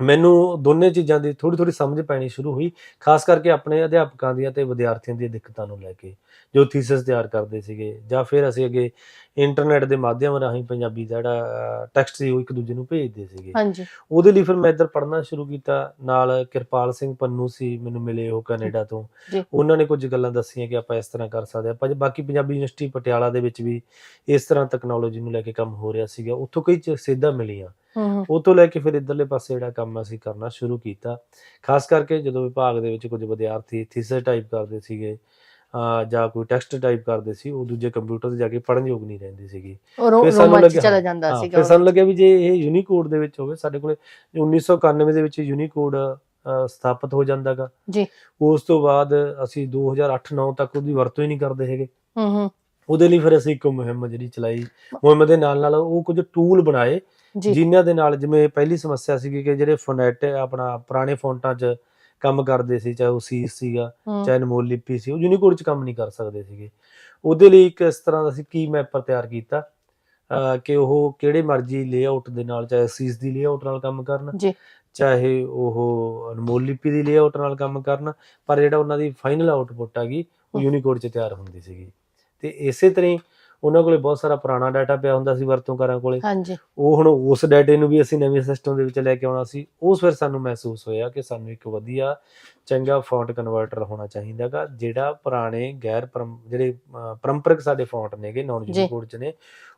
Speaker 1: ਮੈਨੂੰ ਦੋਨੇ ਚੀਜ਼ਾਂ ਦੀ ਥੋੜੀ ਥੋੜੀ ਸਮਝ ਪੈਣੀ ਸ਼ੁਰੂ ਹੋਈ ਖਾਸ ਕਰਕੇ ਆਪਣੇ ਅਧਿਆਪਕਾਂ ਦੀਆਂ ਤੇ ਵਿਦਿਆਰਥੀਆਂ ਦੀਆਂ ਦਿੱਕਤਾਂ ਨੂੰ ਲੈ ਕੇ ਜੋ ਥੀਸਿਸ ਤਿਆਰ ਕਰਦੇ ਸੀਗੇ ਜਾਂ ਫਿਰ ਅਸੀਂ ਅੱਗੇ ਇੰਟਰਨੈਟ ਦੇ ਮਾਧਿਅਮ ਰਾਹੀਂ ਪੰਜਾਬੀ ਦਾ ਜਿਹੜਾ ਟੈਕਸਟ ਸੀ ਉਹ ਇੱਕ ਦੂਜੇ ਨੂੰ ਭੇਜਦੇ ਸੀਗੇ।
Speaker 2: ਹਾਂਜੀ।
Speaker 1: ਉਹਦੇ ਲਈ ਫਿਰ ਮੈਂ ਇੱਧਰ ਪੜ੍ਹਨਾ ਸ਼ੁਰੂ ਕੀਤਾ ਨਾਲ ਕਿਰਪਾਲ ਸਿੰਘ ਪੰਨੂ ਸੀ ਮੈਨੂੰ ਮਿਲੇ ਉਹ ਕੈਨੇਡਾ ਤੋਂ। ਉਹਨਾਂ ਨੇ ਕੁਝ ਗੱਲਾਂ ਦੱਸੀਆਂ ਕਿ ਆਪਾਂ ਇਸ ਤਰ੍ਹਾਂ ਕਰ ਸਕਦੇ ਆਪਾਂ ਬਾਕੀ ਪੰਜਾਬੀ ਯੂਨੀਵਰਸਿਟੀ ਪਟਿਆਲਾ ਦੇ ਵਿੱਚ ਵੀ ਇਸ ਤਰ੍ਹਾਂ ਟੈਕਨੋਲੋਜੀ ਨੂੰ ਲੈ ਕੇ ਕੰਮ ਹੋ ਰਿਹਾ ਸੀਗਾ ਉੱਥੋਂ ਕਈ ਸੇਧਾਂ ਮਿਲੀਆਂ। ਉਹ ਤੋਂ ਲੈ ਕੇ ਫਿਰ ਇੱਧਰਲੇ ਪਾਸੇ ਜਿਹੜਾ ਕੰਮ ਅਸੀਂ ਕਰਨਾ ਸ਼ੁਰੂ ਕੀਤਾ। ਖਾਸ ਕਰਕੇ ਜਦੋਂ ਵਿਭਾਗ ਦੇ ਵਿੱਚ ਕੁਝ ਵਿਦਿਆਰਥੀ ਥੀਸਿਸ ਟਾਈਪ ਕਰਦੇ ਸੀਗੇ ਜਾਂ ਕੋਈ ਟੈਕਸਟ ਟਾਈਪ ਕਰਦੇ ਸੀ ਉਹ ਦੂਜੇ ਕੰਪਿਊਟਰ ਤੇ ਜਾ ਕੇ ਪੜ੍ਹਨ ਯੋਗ ਨਹੀਂ ਰਹਿੰਦੀ ਸੀਗੀ। ਫਿਰ ਸਾਨੂੰ ਲੱਗਿਆ-
Speaker 2: ਚਲਾ ਜਾਂਦਾ ਸੀਗਾ।
Speaker 1: ਫਿਰ ਸਾਨੂੰ ਲੱਗਿਆ ਵੀ ਜੇ ਇਹ ਯੂਨੀਕੋਡ ਦੇ ਵਿੱਚ ਹੋਵੇ ਸਾਡੇ ਕੋਲੇ 1991 ਦੇ ਵਿੱਚ ਯੂਨੀਕੋਡ ਸਥਾਪਿਤ ਹੋ ਜਾਂਦਾਗਾ।
Speaker 2: ਜੀ।
Speaker 1: ਉਸ ਤੋਂ ਬਾਅਦ ਅਸੀਂ 2008-9 ਤੱਕ ਉਹਦੀ ਵਰਤੋਂ ਹੀ ਨਹੀਂ ਕਰਦੇ ਹੈਗੇ।
Speaker 2: ਹੂੰ ਹੂੰ।
Speaker 1: ਉਹਦੇ ਲਈ ਫਿਰ ਅਸੀਂ ਇੱਕ ਮੁਹਿੰਮ ਜਿਹੜੀ ਚਲਾਈ। ਮੁਹਿੰਮ ਦੇ ਨਾਲ ਨਾਲ ਉਹ ਕੁਝ ਟੂਲ ਬਣਾਏ। ਜਿਨ੍ਹਾਂ ਦੇ ਨਾਲ ਜਿਵੇਂ ਪਹਿਲੀ ਸਮੱਸਿਆ ਸੀਗੀ ਕਿ ਜਿਹੜੇ ਫੋਨੈਟ ਆਪਣਾ ਪੁਰਾਣੇ ਫੌਂਟਾਂ 'ਚ ਕੰਮ ਕਰਦੇ ਸੀ ਚਾਹੇ ਉਹ ਸੀਸ ਸੀਗਾ ਚਾਹੇ ਅਨਮੋਲ ਲਿਪੀ ਸੀ ਉਹ ਯੂਨੀਕੋਡ 'ਚ ਕੰਮ ਨਹੀਂ ਕਰ ਸਕਦੇ ਸੀਗੇ। ਉਹਦੇ ਲਈ ਇੱਕ ਇਸ ਤਰ੍ਹਾਂ ਦਾ ਅਸੀਂ ਕੀ ਮੈਪਰ ਤਿਆਰ ਕੀਤਾ ਕਿ ਉਹ ਕਿਹੜੇ ਮਰਜ਼ੀ ਲੇਆਊਟ ਦੇ ਨਾਲ ਚਾਹੇ ਸੀਸ ਦੀ ਲੇਆਊਟ ਨਾਲ ਕੰਮ ਕਰਨ
Speaker 2: ਜੀ।
Speaker 1: ਚਾਹੇ ਉਹ ਅਨਮੋਲ ਲਿਪੀ ਦੀ ਲੇਆਊਟ ਨਾਲ ਕੰਮ ਕਰਨ ਪਰ ਜਿਹੜਾ ਉਹਨਾਂ ਦੀ ਫਾਈਨਲ ਆਊਟਪੁੱਟ ਹੈਗੀ ਉਹ
Speaker 2: ਹਮ।
Speaker 1: ਯੂਨੀਕੋਡ 'ਚ ਤਿਆਰ ਹੁੰਦੀ ਸੀਗੀ। ਤੇ ਇਸੇ ਤਰ੍ਹਾਂ ਉਹਨਾਂ ਕੋਲੇ ਬਹੁਤ ਸਾਰਾ ਪੁਰਾਣਾ ਡਾਟਾ ਪਿਆ ਹੁੰਦਾ ਸੀ ਵਰਤੋਂਕਾਰਾਂ ਕੋਲੇ।
Speaker 2: ਹਾਂਜੀ।
Speaker 1: ਉਹ ਹੁਣ ਉਸ ਡਾਟੇ ਨੂੰ ਵੀ ਅਸੀਂ ਨਵੇਂ ਸਿਸਟਮ ਦੇ ਵਿੱਚ ਲੈ ਕੇ ਆਉਣਾ ਸੀ। ਉਸ ਫਿਰ ਸਾਨੂੰ ਮਹਿਸੂਸ ਹੋਇਆ ਕਿ ਸਾਨੂੰ ਇੱਕ ਵਧੀਆ ਚੰਗਾ ਫੌਂਟ ਕਨਵਰਟਰ ਹੋਣਾ ਚਾਹੀਦਾਗਾ ਜਿਹੜਾ ਪੁਰਾਣੇ ਗੈਰ ਜਿਹੜੇ ਪਰੰਪਰਿਕ ਸਾਡੇ ਫੌਂਟ ਨੇਗੇ ਨਾਨ। ਯੂਨੀਕੋਡ ਚ ਨੇ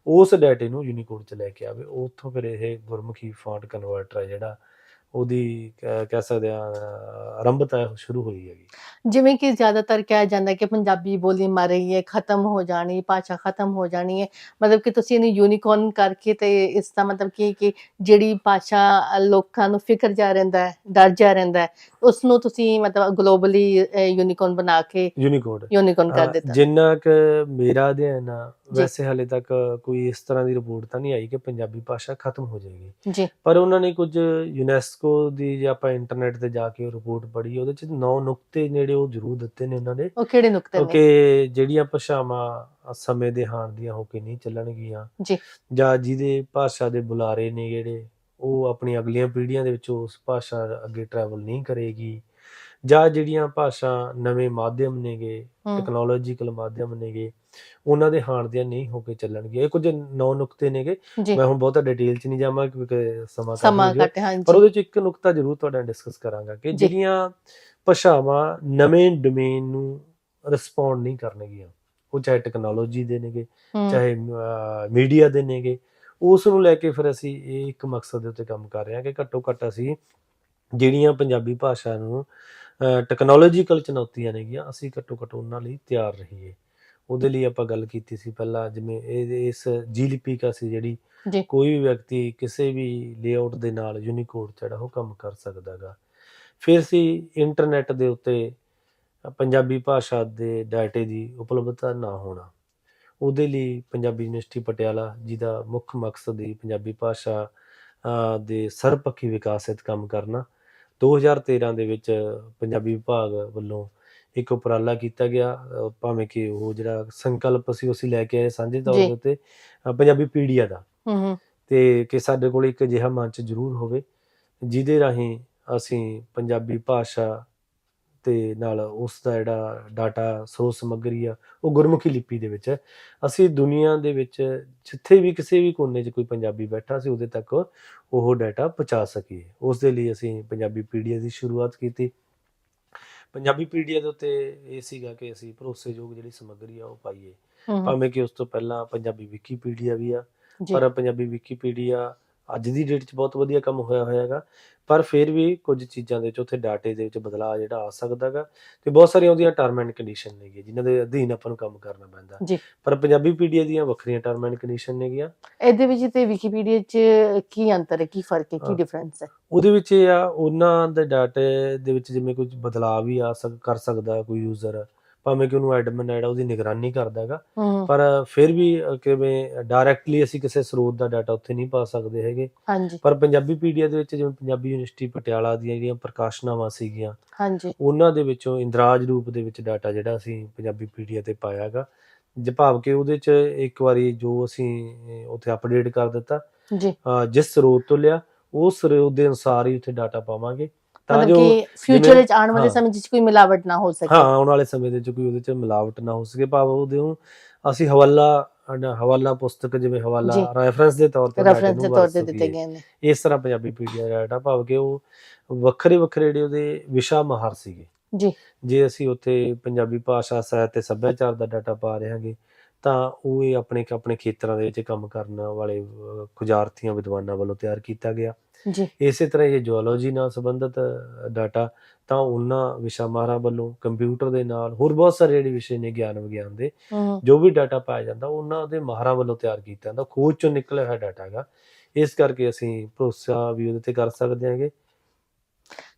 Speaker 1: ਉਸ ਡਾਟੇ ਨੂੰ ਯੂਨੀਕੋਡ ਚ ਲੈ ਕੇ ਆਵੇ। ਉੱਥੋਂ ਫਿਰ ਇਹ ਗੁਰਮੁਖੀ ਫੌਂਟ ਕਨਵਰਟਰ ਹੈ ਜਿਹੜਾ ਉਹਦੀ ਕਹਿ ਕਹਿ ਸਕਦੇ ਆ ਆਰੰਭਤਾ ਸ਼ੁਰੂ ਹੋਈ ਹੈਗੀ।
Speaker 2: ਜਿਵੇਂ ਕਿ ਜ਼ਿਆਦਾਤਰ ਕਿਹਾ ਜਾਂਦਾ ਕਿ ਪੰਜਾਬੀ ਬੋਲੀ ਮਰ ਰਹੀ ਹੈ ਖਤਮ ਹੋ ਜਾਣੀ ਭਾਸ਼ਾ ਖਤਮ ਹੋ ਜਾਣੀ ਹੈ। ਮਤਲਬ ਕਿ ਤੁਸੀਂ ਇਹਨੂੰ ਯੂਨੀਕੋਰਨ ਕਰਕੇ ਤੇ ਇਸ ਦਾ ਮਤਲਬ ਕੀ ਕਿ ਜਿਹੜੀ ਭਾਸ਼ਾ ਅ, ਲੋਕਾਂ ਨੂੰ ਫਿਕਰ ਜਾ ਰਹਿੰਦਾ ਹੈ ਡਰ ਜਾ ਰਹਿੰਦਾ ਹੈ ਉਸ ਨੂੰ ਤੁਸੀਂ ਮਤਲਬ ਗਲੋਬਲੀ ਯੂਨੀਕੋਰਨ ਬਣਾ ਕੇ
Speaker 1: ਯੂਨੀਕੋਡ
Speaker 2: ਯੂਨੀਕੋਰਨ ਕਰ ਦਿੱਤਾ।
Speaker 1: ਜਿੰਨਾ ਕਿ ਮੇਰਾ ਅਧਿਐਨ ਆ। ਵੈਸੇ ਹਾਲੇ ਤੱਕ ਕੋਈ ਇਸ ਤਰ੍ਹਾਂ ਦੀ ਰਿਪੋਰਟ ਤਾਂ ਨਹੀਂ ਆਈ ਕਿ ਪੰਜਾਬੀ ਭਾਸ਼ਾ ਖਤਮ ਹੋ ਜਾਏਗੀ।
Speaker 2: ਜੀ।
Speaker 1: ਪਰ ਉਹਨਾਂ ਨੇ ਕੁਝ ਯੂਨੈਸਕੋ ਦੀ ਜੇ ਆਪਾਂ ਇੰਟਰਨੈਟ ਤੇ ਜਾ ਕੇ ਰਿਪੋਰਟ ਪੜ੍ਹੀ ਉਹਦੇ ਚ ਨੌ ਨੁਕਤੇ ਨੇੜੇ ਉਹ ਜ਼ਰੂਰ ਦਿੱਤੇ ਨੇ ਉਹਨਾਂ ਨੇ।
Speaker 2: ਉਹ ਕਿਹੜੇ ਨੁਕਤੇ ਨੇ?
Speaker 1: ਕਿ ਜਿਹੜੀਆਂ ਭਾਸ਼ਾਵਾਂ ਸਮੇਂ ਦੇ ਹਾਣ ਦੀਆਂ ਹੋ ਕੇ ਨਹੀਂ ਚੱਲਣਗੀਆਂ।
Speaker 2: ਜੀ।
Speaker 1: ਜਾਂ ਜਿਹਦੇ ਭਾਸ਼ਾ ਦੇ ਬੁਲਾਰੇ ਨੇ ਜਿਹੜੇ ਉਹ ਆਪਣੀਆਂ ਅਗਲੀਆਂ ਪੀੜ੍ਹੀਆਂ ਦੇ ਵਿੱਚ ਉਸ ਭਾਸ਼ਾ ਅੱਗੇ ਟਰੈਵਲ ਨਹੀਂ ਕਰੇਗੀ। ਜਾਂ ਜਿਹੜੀਆਂ ਭਾਸ਼ਾ ਨਵੇਂ ਮਾਧਿਅਮ ਨੇਗੇ ਟੈਕਨੋਲੋਜੀਕਲ ਮਾਧਿਅਮ ਨੇਗੇ ਉਹਨਾਂ ਦੇ ਹਾਣ ਦੀਆਂ ਨਹੀਂ ਹੋ ਕੇ ਚੱਲਣਗੇ ਇਹ ਕੁਝ ਨੌ ਨੁਕਤੇ ਨੇਗੇ। ਮੈਂ ਹੁਣ ਬਹੁਤਾ ਡਿਟੇਲ ਚ ਨਹੀਂ ਜਾਵਾਂ ਕਿਉਂਕਿ ਸਮਾਂ ਘੱਟ ਹੋ ਪਰ ਉਹਦੇ ਚ ਇੱਕ ਨੁਕਤਾ ਜ਼ਰੂਰ ਤੁਹਾਡਾ ਡਿਸਕਸ ਕਰਾਂਗਾ ਕਿ। ਜਿਹੜੀਆਂ ਭਾਸ਼ਾਵਾਂ ਨਵੇਂ ਡੋਮੇਨ ਨੂੰ ਰਿਸਪੌਂਡ ਨਹੀਂ ਕਰਨਗੀਆਂ ਉਹ ਚਾਹੇ ਟੈਕਨੋਲੋਜੀ ਦੇ ਨੇਗੇ ਚਾਹੇ ਮੀਡੀਆ ਦੇ ਨੇਗੇ ਉਸ ਨੂੰ ਲੈ ਕੇ ਫਿਰ ਅਸੀਂ ਇਹ ਇੱਕ ਮਕਸਦ ਦੇ ਉੱਤੇ ਕੰਮ ਕਰ ਰਹੇ ਹਾਂ ਕਿ ਘੱਟੋ ਘੱਟ ਅਸੀਂ ਜਿਹੜੀਆਂ ਪੰਜਾਬੀ ਭਾਸ਼ਾ ਨੂੰ ਟੈਕਨੋਲੋਜੀਕਲ ਚੁਣੌਤੀਆਂ ਨੇਗੀਆਂ ਅਸੀਂ ਘੱਟੋ ਘੱਟ ਉਹਨਾਂ ਲਈ ਤਿਆਰ ਰਹੀਏ। ਉਹਦੇ ਲਈ ਆਪਾਂ ਗੱਲ ਕੀਤੀ ਸੀ ਪਹਿਲਾਂ ਜਿਵੇਂ ਇਹ ਇਸ ਜੀਲਿਪਿਕਾ ਸੀ ਜਿਹੜੀ ਕੋਈ ਵੀ ਵਿਅਕਤੀ ਕਿਸੇ ਵੀ ਲੇਆਊਟ ਦੇ ਨਾਲ ਯੂਨੀਕੋਡ ਜਿਹੜਾ ਉਹ ਕੰਮ ਕਰ ਸਕਦਾਗਾ ਫਿਰ ਸੀ ਇੰਟਰਨੈਟ ਦੇ ਉੱਤੇ ਪੰਜਾਬੀ ਭਾਸ਼ਾ ਦੇ ਡਾਟੇ ਦੀ ਉਪਲਬਧਤਾ ਨਾ ਹੋਣਾ। ਉਹਦੇ ਲਈ ਪੰਜਾਬੀ ਯੂਨੀਵਰਸਿਟੀ ਪਟਿਆਲਾ ਜਿਹਦਾ ਮੁੱਖ ਮਕਸਦ ਹੀ ਪੰਜਾਬੀ ਭਾਸ਼ਾ ਦੇ ਸਰਬਪੱਖੀ ਵਿਕਾਸ ਹਿੱਤ ਕੰਮ ਕਰਨਾ 2013 ਦੇ ਵਿੱਚ ਪੰਜਾਬੀ ਵਿਭਾਗ ਵੱਲੋਂ ਇੱਕ ਉਪਰਾਲਾ ਕੀਤਾ ਗਿਆ। ਭਾਵੇਂ ਕਿ ਉਹ ਜਿਹੜਾ ਸੰਕਲਪ ਸੀ ਅਸੀਂ ਲੈ ਕੇ ਆਏ ਸਾਂਝੇ ਤੌਰ। ਦੇ ਉੱਤੇ ਪੰਜਾਬੀ ਪੀੜੀਆ ਦਾ। ਤੇ ਕਿ ਸਾਡੇ ਕੋਲ ਇੱਕ ਅਜਿਹਾ ਮੰਚ ਜ਼ਰੂਰ ਹੋਵੇ ਜਿਹਦੇ ਰਾਹੀਂ ਅਸੀਂ ਪੰਜਾਬੀ ਭਾਸ਼ਾ ਤੇ ਨਾਲ ਉਸ ਦਾ ਜਿਹੜਾ ਡਾਟਾ ਸਰੋਤ ਸਮੱਗਰੀ ਆ ਉਹ ਗੁਰਮੁਖੀ ਲਿਪੀ ਦੇ ਵਿੱਚ ਹੈ। ਅਸੀਂ ਦੁਨੀਆ ਦੇ ਵਿੱਚ ਜਿੱਥੇ ਵੀ ਕਿਸੇ ਵੀ ਕੋਨੇ 'ਚ ਕੋਈ ਪੰਜਾਬੀ ਬੈਠਾ ਸੀ ਉਹਦੇ ਤੱਕ ਉਹ ਡਾਟਾ ਪਹੁੰਚਾ ਸਕੀਏ। ਉਸ ਦੇ ਲਈ ਅਸੀਂ ਪੰਜਾਬੀ ਪੀਡੀਆ ਦੀ ਸ਼ੁਰੂਆਤ ਕੀਤੀ। ਪੰਜਾਬੀ ਪੀਡੀਆ ਦੇ ਉੱਤੇ ਇਹ ਸੀਗਾ ਕਿ ਅਸੀਂ ਭਰੋਸੇਯੋਗ ਜਿਹੜੀ ਸਮੱਗਰੀ ਆ ਉਹ ਪਾਈਏ। ਭਾਵੇਂ ਕਿ ਉਸ ਤੋਂ ਪਹਿਲਾਂ ਪੰਜਾਬੀ ਵਿਕੀਪੀਡੀਆ ਵੀ ਆ ਪਰ ਪੰਜਾਬੀ ਵਿਕੀਪੀਡੀਆ ਅੱਜ ਦੀ ਡੇਟ 'ਚ ਬਹੁਤ ਵਧੀਆ ਕੰਮ ਹੋਇਆ ਹੋਇਆ ਹੈਗਾ ਪਰ ਫਿਰ ਵੀ ਕੁਝ ਚੀਜ਼ਾਂ ਦੇ ਵਿੱਚ ਉੱਥੇ ਡਾਟੇ ਦੇ ਵਿੱਚ ਬਦਲਾਅ ਜਿਹੜਾ ਆ ਸਕਦਾਗਾ ਤੇ ਬਹੁਤ ਸਾਰੀਆਂ ਉਹਦੀਆਂ ਟਰਮ ਐਂਡ ਕੰਡੀਸ਼ਨ ਨੇਗੀਆਂ ਜਿਨ੍ਹਾਂ ਦੇ ਅਧੀਨ ਆਪਾਂ ਨੂੰ ਕੰਮ ਕਰਨਾ ਪੈਂਦਾ। ਪਰ ਪੰਜਾਬੀ ਪੀਡੀਆ ਦੀਆਂ ਵੱਖਰੀਆਂ ਟਰਮ ਐਂਡ ਕੰਡੀਸ਼ਨ ਨੇਗੀਆਂ।
Speaker 2: ਇਹਦੇ ਵਿੱਚ ਤੇ ਵਿਕੀਪੀਡੀਆ 'ਚ ਕੀ ਅੰਤਰ ਹੈ ਕੀ ਫ਼ਰਕ ਹੈ ਕੀ। ਡਿਫਰੈਂਸ ਹੈ?
Speaker 1: ਉਹਦੇ ਵਿੱਚ ਇਹ ਆ ਉਹਨਾਂ ਦੇ ਡਾਟੇ ਦੇ ਵਿੱਚ ਜਿਵੇਂ ਕੁਝ ਬਦਲਾਅ ਵੀ ਆ ਸਕ ਕਰ ਸਕਦਾ ਕੋਈ ਯੂਜ਼ਰ ਭਾਵੇਂ ਕਿ ਉਹਨੂੰ ਐਡਮਿਨ ਜਿਹੜਾ ਉਹਦੀ ਨਿਗਰਾਨੀ ਕਰਦਾ ਹੈਗਾ ਪਰ ਫਿਰ ਵੀ ਕਿਵੇਂ ਡਾਇਰੈਕਟਲੀ ਅਸੀਂ ਕਿਸੇ ਸਰੋਤ ਦਾ ਡਾਟਾ ਉੱਥੇ ਨਹੀਂ ਪਾ ਸਕਦੇ ਹੈਗੇ। ਪਰ ਪੰਜਾਬੀ ਪੀਡੀਆ ਦੇ ਵਿੱਚ ਜਿਵੇਂ ਪੰਜਾਬੀ ਯੂਨੀਵਰਸਿਟੀ ਪਟਿਆਲਾ ਦੀਆਂ ਜਿਹੜੀਆਂ ਪ੍ਰਕਾਸ਼ਨਾਵਾਂ ਸੀਗੀਆਂ
Speaker 2: ਹਾਂਜੀ।
Speaker 1: ਉਹਨਾਂ ਦੇ ਵਿੱਚੋਂ ਇੰਦਰਾਜ ਰੂਪ ਦੇ ਵਿੱਚ ਡਾਟਾ ਜਿਹੜਾ ਅਸੀਂ ਪੰਜਾਬੀ ਪੀਡੀਆ ਤੇ ਪਾਇਆਗਾ ਭਾਵ ਕਿ ਉਹਦੇ ਚ ਇੱਕ ਵਾਰੀ ਜੋ ਅਸੀਂ ਉੱਥੇ ਅਪਡੇਟ ਕਰ ਦਿੱਤਾ
Speaker 2: ਜੀ।
Speaker 1: ਜਿਸ ਸਰੋਤ ਤੋਂ ਲਿਆ ਉਸ ਸਰੋਤ ਦੇ ਅਨੁਸਾਰ ਹੀ ਉੱਥੇ ਡਾਟਾ ਪਾਵਾਂਗੇ। ਤਾਂ ਜੋ
Speaker 2: ਫਿਊਚਰ ਵਿੱਚ ਆਉਣ ਵਾਲੇ। ਸਮੇਂ 'ਚ ਕੋਈ ਮਿਲਾਵਟ ਨਾ ਹੋ ਸਕੇ
Speaker 1: ਹਾਂ ਆਉਣ ਵਾਲੇ ਸਮੇਂ ਦੇ ਵਿੱਚ ਕੋਈ ਉਹਦੇ ਚ ਮਿਲਾਵਟ ਨਾ ਹੋ ਸਕੇ ਭਾਵ ਉਹਦੇ ਨੂੰ ਅਸੀਂ ਹਵਾਲਾ ਹਵਾਲਾ ਪੁਸਤਕ ਜਿਵੇਂ ਹਵਾਲਾ। ਰੈਫਰੈਂਸ ਦੇ ਤੌਰ ਤੇ
Speaker 2: ਰੈਫਰੈਂਸ ਦੇ ਤੌਰ ਤੇ ਦਿੱਤੇ। ਗਏ ਨੇ
Speaker 1: ਇਸ ਤਰ੍ਹਾਂ ਪੰਜਾਬੀ ਪੀਡੀਆ ਡਾਟਾ ਭਾਵ ਕਿ ਉਹ ਵੱਖਰੇ ਵੱਖਰੇ ਜਿਹੜੇ ਉਹਦੇ ਵਿਸ਼ਾ ਮਾਹਰ ਸੀਗੇ
Speaker 2: ਜੀ
Speaker 1: ਜੇ ਅਸੀਂ ਉੱਥੇ ਪੰਜਾਬੀ ਭਾਸ਼ਾ ਸਾਹਿਤ ਤੇ ਸੱਭਿਆਚਾਰ ਦਾ ਡਾਟਾ ਪਾ ਰਹੇ ਹਾਂਗੇ ਤਾਂ ਉਹ ਇਹ ਆਪਣੇ ਆਪਣੇ ਖੇਤਰਾਂ ਦੇ ਵਿੱਚ ਕੰਮ ਕਰਨ ਵਾਲੇ ਖੁਜਾਰਥੀਆਂ ਵਿਦਵਾਨਾਂ ਵੱਲੋਂ ਤਿਆਰ ਕੀਤਾ ਗਿਆ
Speaker 2: ਜੀ।
Speaker 1: ਇਸੇ ਤਰ੍ਹਾਂ ਇਹ ਜੂਓਲੋਜੀ ਨਾਲ ਸੰਬੰਧਿਤ ਡਾਟਾ ਤਾਂ ਉਹਨਾਂ ਵਿਸ਼ਾ ਮਾਹਰਾਂ ਵੱਲੋਂ ਕੰਪਿਊਟਰ ਦੇ ਨਾਲ ਹੋਰ ਬਹੁਤ ਸਾਰੇ ਜਿਹੜੇ ਵਿਸ਼ੇ ਨੇ ਗਿਆਨ ਵਿਗਿਆਨ ਦੇ ਜੋ ਵੀ ਡਾਟਾ ਪਾਇਆ ਜਾਂਦਾ ਉਹਨਾਂ ਦੇ ਮਾਹਰਾਂ ਵੱਲੋਂ ਤਿਆਰ ਕੀਤਾ ਜਾਂਦਾ ਖੋਜ ਚੋਂ ਨਿਕਲਿਆ ਹੋਇਆ ਡਾਟਾ ਹੈਗਾ। ਇਸ ਕਰਕੇ ਅਸੀਂ ਭਰੋਸਾ ਵੀ ਉਹਦੇ ਤੇ ਕਰ ਸਕਦੇ ਹਾਂਗੇ।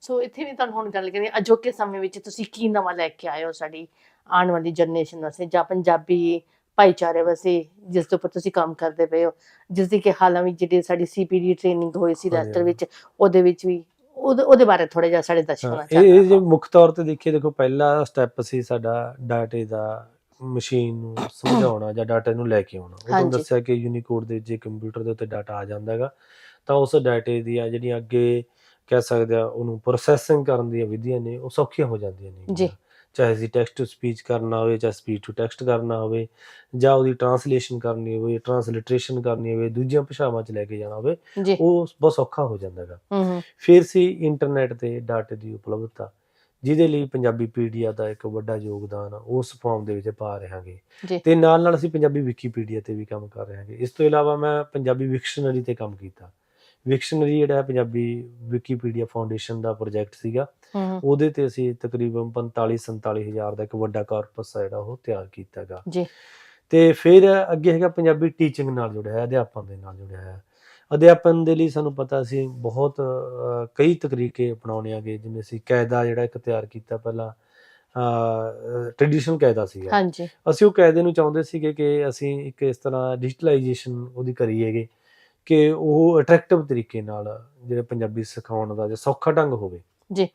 Speaker 2: ਸੋ ਇੱਥੇ ਵੀ ਤੁਹਾਨੂੰ ਹੁਣ ਗੱਲ ਕਰੀਏ ਅਜੋਕੇ ਸਮੇਂ ਵਿੱਚ ਤੁਸੀਂ ਕੀ ਨਵਾਂ ਲੈ ਕੇ ਆਏ ਹੋ ਸਾਡੀ ਆਉਣ ਵਾਲੀ ਜਨਰੇਸ਼ਨ ਵਾਸਤੇ ਜਾਂ ਪੰਜਾਬੀ ਭਾਈਚਾਰੇ ਵਾਸਤੇ ਜਿਸ ਦੇ ਉੱਪਰ ਤੁਸੀਂ ਕੰਮ ਕਰਦੇ ਪਏ ਹੋ ਜਿਸ ਦੀ ਕਿ ਹਾਲਾਂ ਵਿੱਚ ਜਿਹੜੀ ਸਾਡੀ ਸੀਪੀਡੀ ਟ੍ਰੇਨਿੰਗ ਹੋਈ ਸੀ ਰੈਸਟਰ ਵਿੱਚ ਉਹਦੇ ਵਿੱਚ ਵੀ ਉਹਦੇ ਬਾਰੇ ਥੋੜਾ ਜਿਹਾ ਸਾਡੇ ਦਰਸ਼ਕਾਂ ਨਾਲ
Speaker 1: ਇਹ ਜੇ ਮੁੱਖ ਤੌਰ ਤੇ ਦੇਖੀਏ ਦੇਖੋ ਪਹਿਲਾ ਸਟੈਪ ਸੀ ਸਾਡਾ ਡਾਟੇ ਦਾ ਮਸ਼ੀਨ ਨੂੰ ਸਮਝਾਉਣਾ ਜਾਂ ਡਾਟੇ ਨੂੰ ਲੈ ਕੇ ਆਉਣਾ ਉਹ ਤੁਹਾਨੂੰ। ਦੱਸਿਆ ਕਿ ਯੂਨੀਕੋਡ ਦੇ ਜੇ ਕੰਪਿਊਟਰ ਦੇ ਉੱਤੇ ਡਾਟਾ ਆ ਜਾਂਦਾ ਹੈਗਾ ਤਾਂ ਉਸ ਡਾਟੇ ਦੀਆਂ ਜਿਹੜੀਆਂ ਅੱਗੇ ਕਹਿ ਸਕਦੇ ਆ ਉਹਨੂੰ ਪ੍ਰੋਸੈਸਿੰਗ ਕਰਨ ਦੀਆਂ ਵਿਧੀਆਂ ਨੇ ਉਹ ਸੌਖੀਆਂ ਹੋ ਜਾਂਦੀਆਂ ਨੇ
Speaker 2: ਜੀ।
Speaker 1: ਚਾਹੇ ਅਸੀਂ ਟੈਕਸਟ ਟੂ ਸਪੀਚ ਕਰਨਾ ਹੋਵੇ ਚਾਹੇ ਸਪੀਚ ਟੂ ਟੈਕਸਟ ਕਰਨਾ ਹੋਵੇ ਜਾਂ ਉਹਦੀ ਟਰਾਂਸਲੇਸ਼ਨ ਕਰਨੀ ਹੋਵੇ ਟਰਾਂਸਲਿਟਰੇਸ਼ਨ ਕਰਨੀ ਹੋਵੇ ਦੂਜੀਆਂ ਭਾਸ਼ਾਵਾਂ 'ਚ ਲੈ ਕੇ ਜਾਣਾ ਹੋਵੇ
Speaker 2: ਜੀ।
Speaker 1: ਉਹ ਬਹੁਤ ਸੌਖਾ ਹੋ ਜਾਂਦਾ ਹੈਗਾ ਫਿਰ ਸੀ ਇੰਟਰਨੈਟ ਤੇ ਡਾਟੇ ਦੀ ਉਪਲਬਧਤਾ ਜਿਹਦੇ ਲਈ ਪੰਜਾਬੀ ਪੀਡੀਆ ਦਾ ਇੱਕ ਵੱਡਾ ਯੋਗਦਾਨ ਆ, ਉਸ ਫਾਰਮ ਦੇ ਵਿੱਚ ਪਾ ਰਹੇ ਹਾਂਗੇ
Speaker 2: ਜੀ।
Speaker 1: ਤੇ ਨਾਲ ਨਾਲ ਅਸੀਂ ਪੰਜਾਬੀ ਵਿਕੀਪੀਡੀਆ ਤੇ ਵੀ ਕੰਮ ਕਰ ਰਹੇ ਹਾਂਗੇ ਇਸ ਤੋਂ ਇਲਾਵਾ ਮੈਂ ਪੰਜਾਬੀ ਵਿਕਸ਼ਨਰੀ ਤੇ ਕੰਮ ਕੀਤਾ। ਵਿਕਸ਼ਨਰੀ ਜਿਹੜਾ ਪੰਜਾਬੀ ਵਿਕੀਪੀਡੀਆ ਫਾਊਂਡੇਸ਼ਨ ਦਾ ਪ੍ਰੋਜੈਕਟ ਸੀਗਾ। ਉਹਦੇ ਤੇ ਅਸੀਂ ਤਕਰੀਬਨ 45 47 ਹਜ਼ਾਰ ਦਾ ਇੱਕ ਵੱਡਾ ਕਾਰਪਸ ਜਿਹੜਾ ਉਹ ਤਿਆਰ ਕੀਤਾਗਾ
Speaker 2: ਜੀ।
Speaker 1: ਤੇ ਫਿਰ ਅੱਗੇ ਹੈਗਾ ਪੰਜਾਬੀ ਟੀਚਿੰਗ ਨਾਲ ਜੁੜਿਆ ਹੈ ਅਧਿਆਪਨ ਦੇ ਨਾਲ ਜੁੜਿਆ ਹੈ ਅਧਿਆਪਨ ਦੇ ਲਈ ਸਾਨੂੰ ਪਤਾ ਸੀ ਬਹੁਤ ਕਈ ਤਰੀਕੇ ਅਪਣਾਉਣੇ ਆਗੇ ਜਿਵੇਂ ਅਸੀਂ ਕਾਇਦਾ ਜਿਹੜਾ ਇੱਕ ਤਿਆਰ ਕੀਤਾ ਪਹਿਲਾਂ ਟ੍ਰੈਡੀਸ਼ਨਲ ਕਾਇਦਾ ਸੀਗਾ।
Speaker 2: ਹਾਂਜੀ।
Speaker 1: ਅਸੀਂ ਉਹ ਕਾਇਦੇ ਨੂੰ ਚਾਹੁੰਦੇ ਸੀਗੇ ਕਿ ਅਸੀਂ ਇੱਕ ਇਸ ਤਰ੍ਹਾਂ ਡਿਜੀਟਲਾਈਜੇਸ਼ਨ ਉਹਦੀ ਕਰੀਏਗੇ ਕਿ ਉਹ ਅਟਰੈਕਟਿਵ ਤਰੀਕੇ ਨਾਲ ਜਿਹੜੇ ਪੰਜਾਬੀ ਸਿਖਾਉਣ ਦਾ ਜੇ ਸੌਖਾ ਢੰਗ ਹੋਵੇ।
Speaker 2: ਜੀ।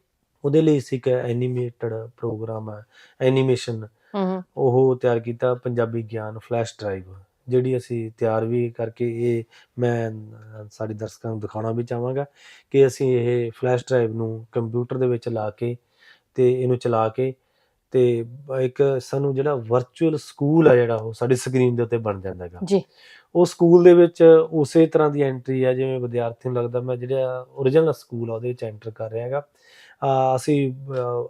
Speaker 1: ਉਹਦੇ ਲਈ ਅਸੀਂ ਇੱਕ ਐਨੀਮੇਟਡ ਪ੍ਰੋਗਰਾਮ ਹੈ ਐਨੀਮੇਸ਼ਨ
Speaker 2: ਹੂੰ
Speaker 1: ਉਹ ਤਿਆਰ ਕੀਤਾ ਪੰਜਾਬੀ ਗਿਆਨ ਫਲੈਸ਼ ਡਰਾਈਵ ਜਿਹੜੀ ਅਸੀਂ ਤਿਆਰ ਵੀ ਕਰਕੇ ਇਹ ਮੈਂ ਸਾਡੇ ਦਰਸ਼ਕਾਂ ਨੂੰ ਦਿਖਾਉਣਾ ਵੀ ਚਾਹਾਂਗਾ ਕਿ ਅਸੀਂ ਇਹ ਫਲੈਸ਼ ਡਰਾਈਵ ਨੂੰ ਕੰਪਿਊਟਰ ਦੇ ਵਿੱਚ ਲਾ ਕੇ ਤੇ ਇਹਨੂੰ ਚਲਾ ਕੇ ਤੇ ਇੱਕ ਸਾਨੂੰ ਜਿਹੜਾ ਵਰਚੁਅਲ ਸਕੂਲ ਆ ਜਿਹੜਾ ਉਹ ਸਾਡੀ ਸਕਰੀਨ ਦੇ ਉੱਤੇ ਬਣ ਜਾਂਦਾ ਹੈਗਾ।
Speaker 2: ਜੀ।
Speaker 1: ਉਹ ਸਕੂਲ ਦੇ ਵਿੱਚ ਉਸੇ ਤਰ੍ਹਾਂ ਦੀ ਐਂਟਰੀ ਆ ਜਿਵੇਂ ਵਿਦਿਆਰਥੀ ਨੂੰ ਲੱਗਦਾ ਮੈਂ ਜਿਹੜਾ ਓਰੀਜਨਲ ਸਕੂਲ ਆ ਉਹਦੇ ਵਿੱਚ ਐਂਟਰ ਕਰ ਰਿਹਾ ਹੈਗਾ। ਅਸੀਂ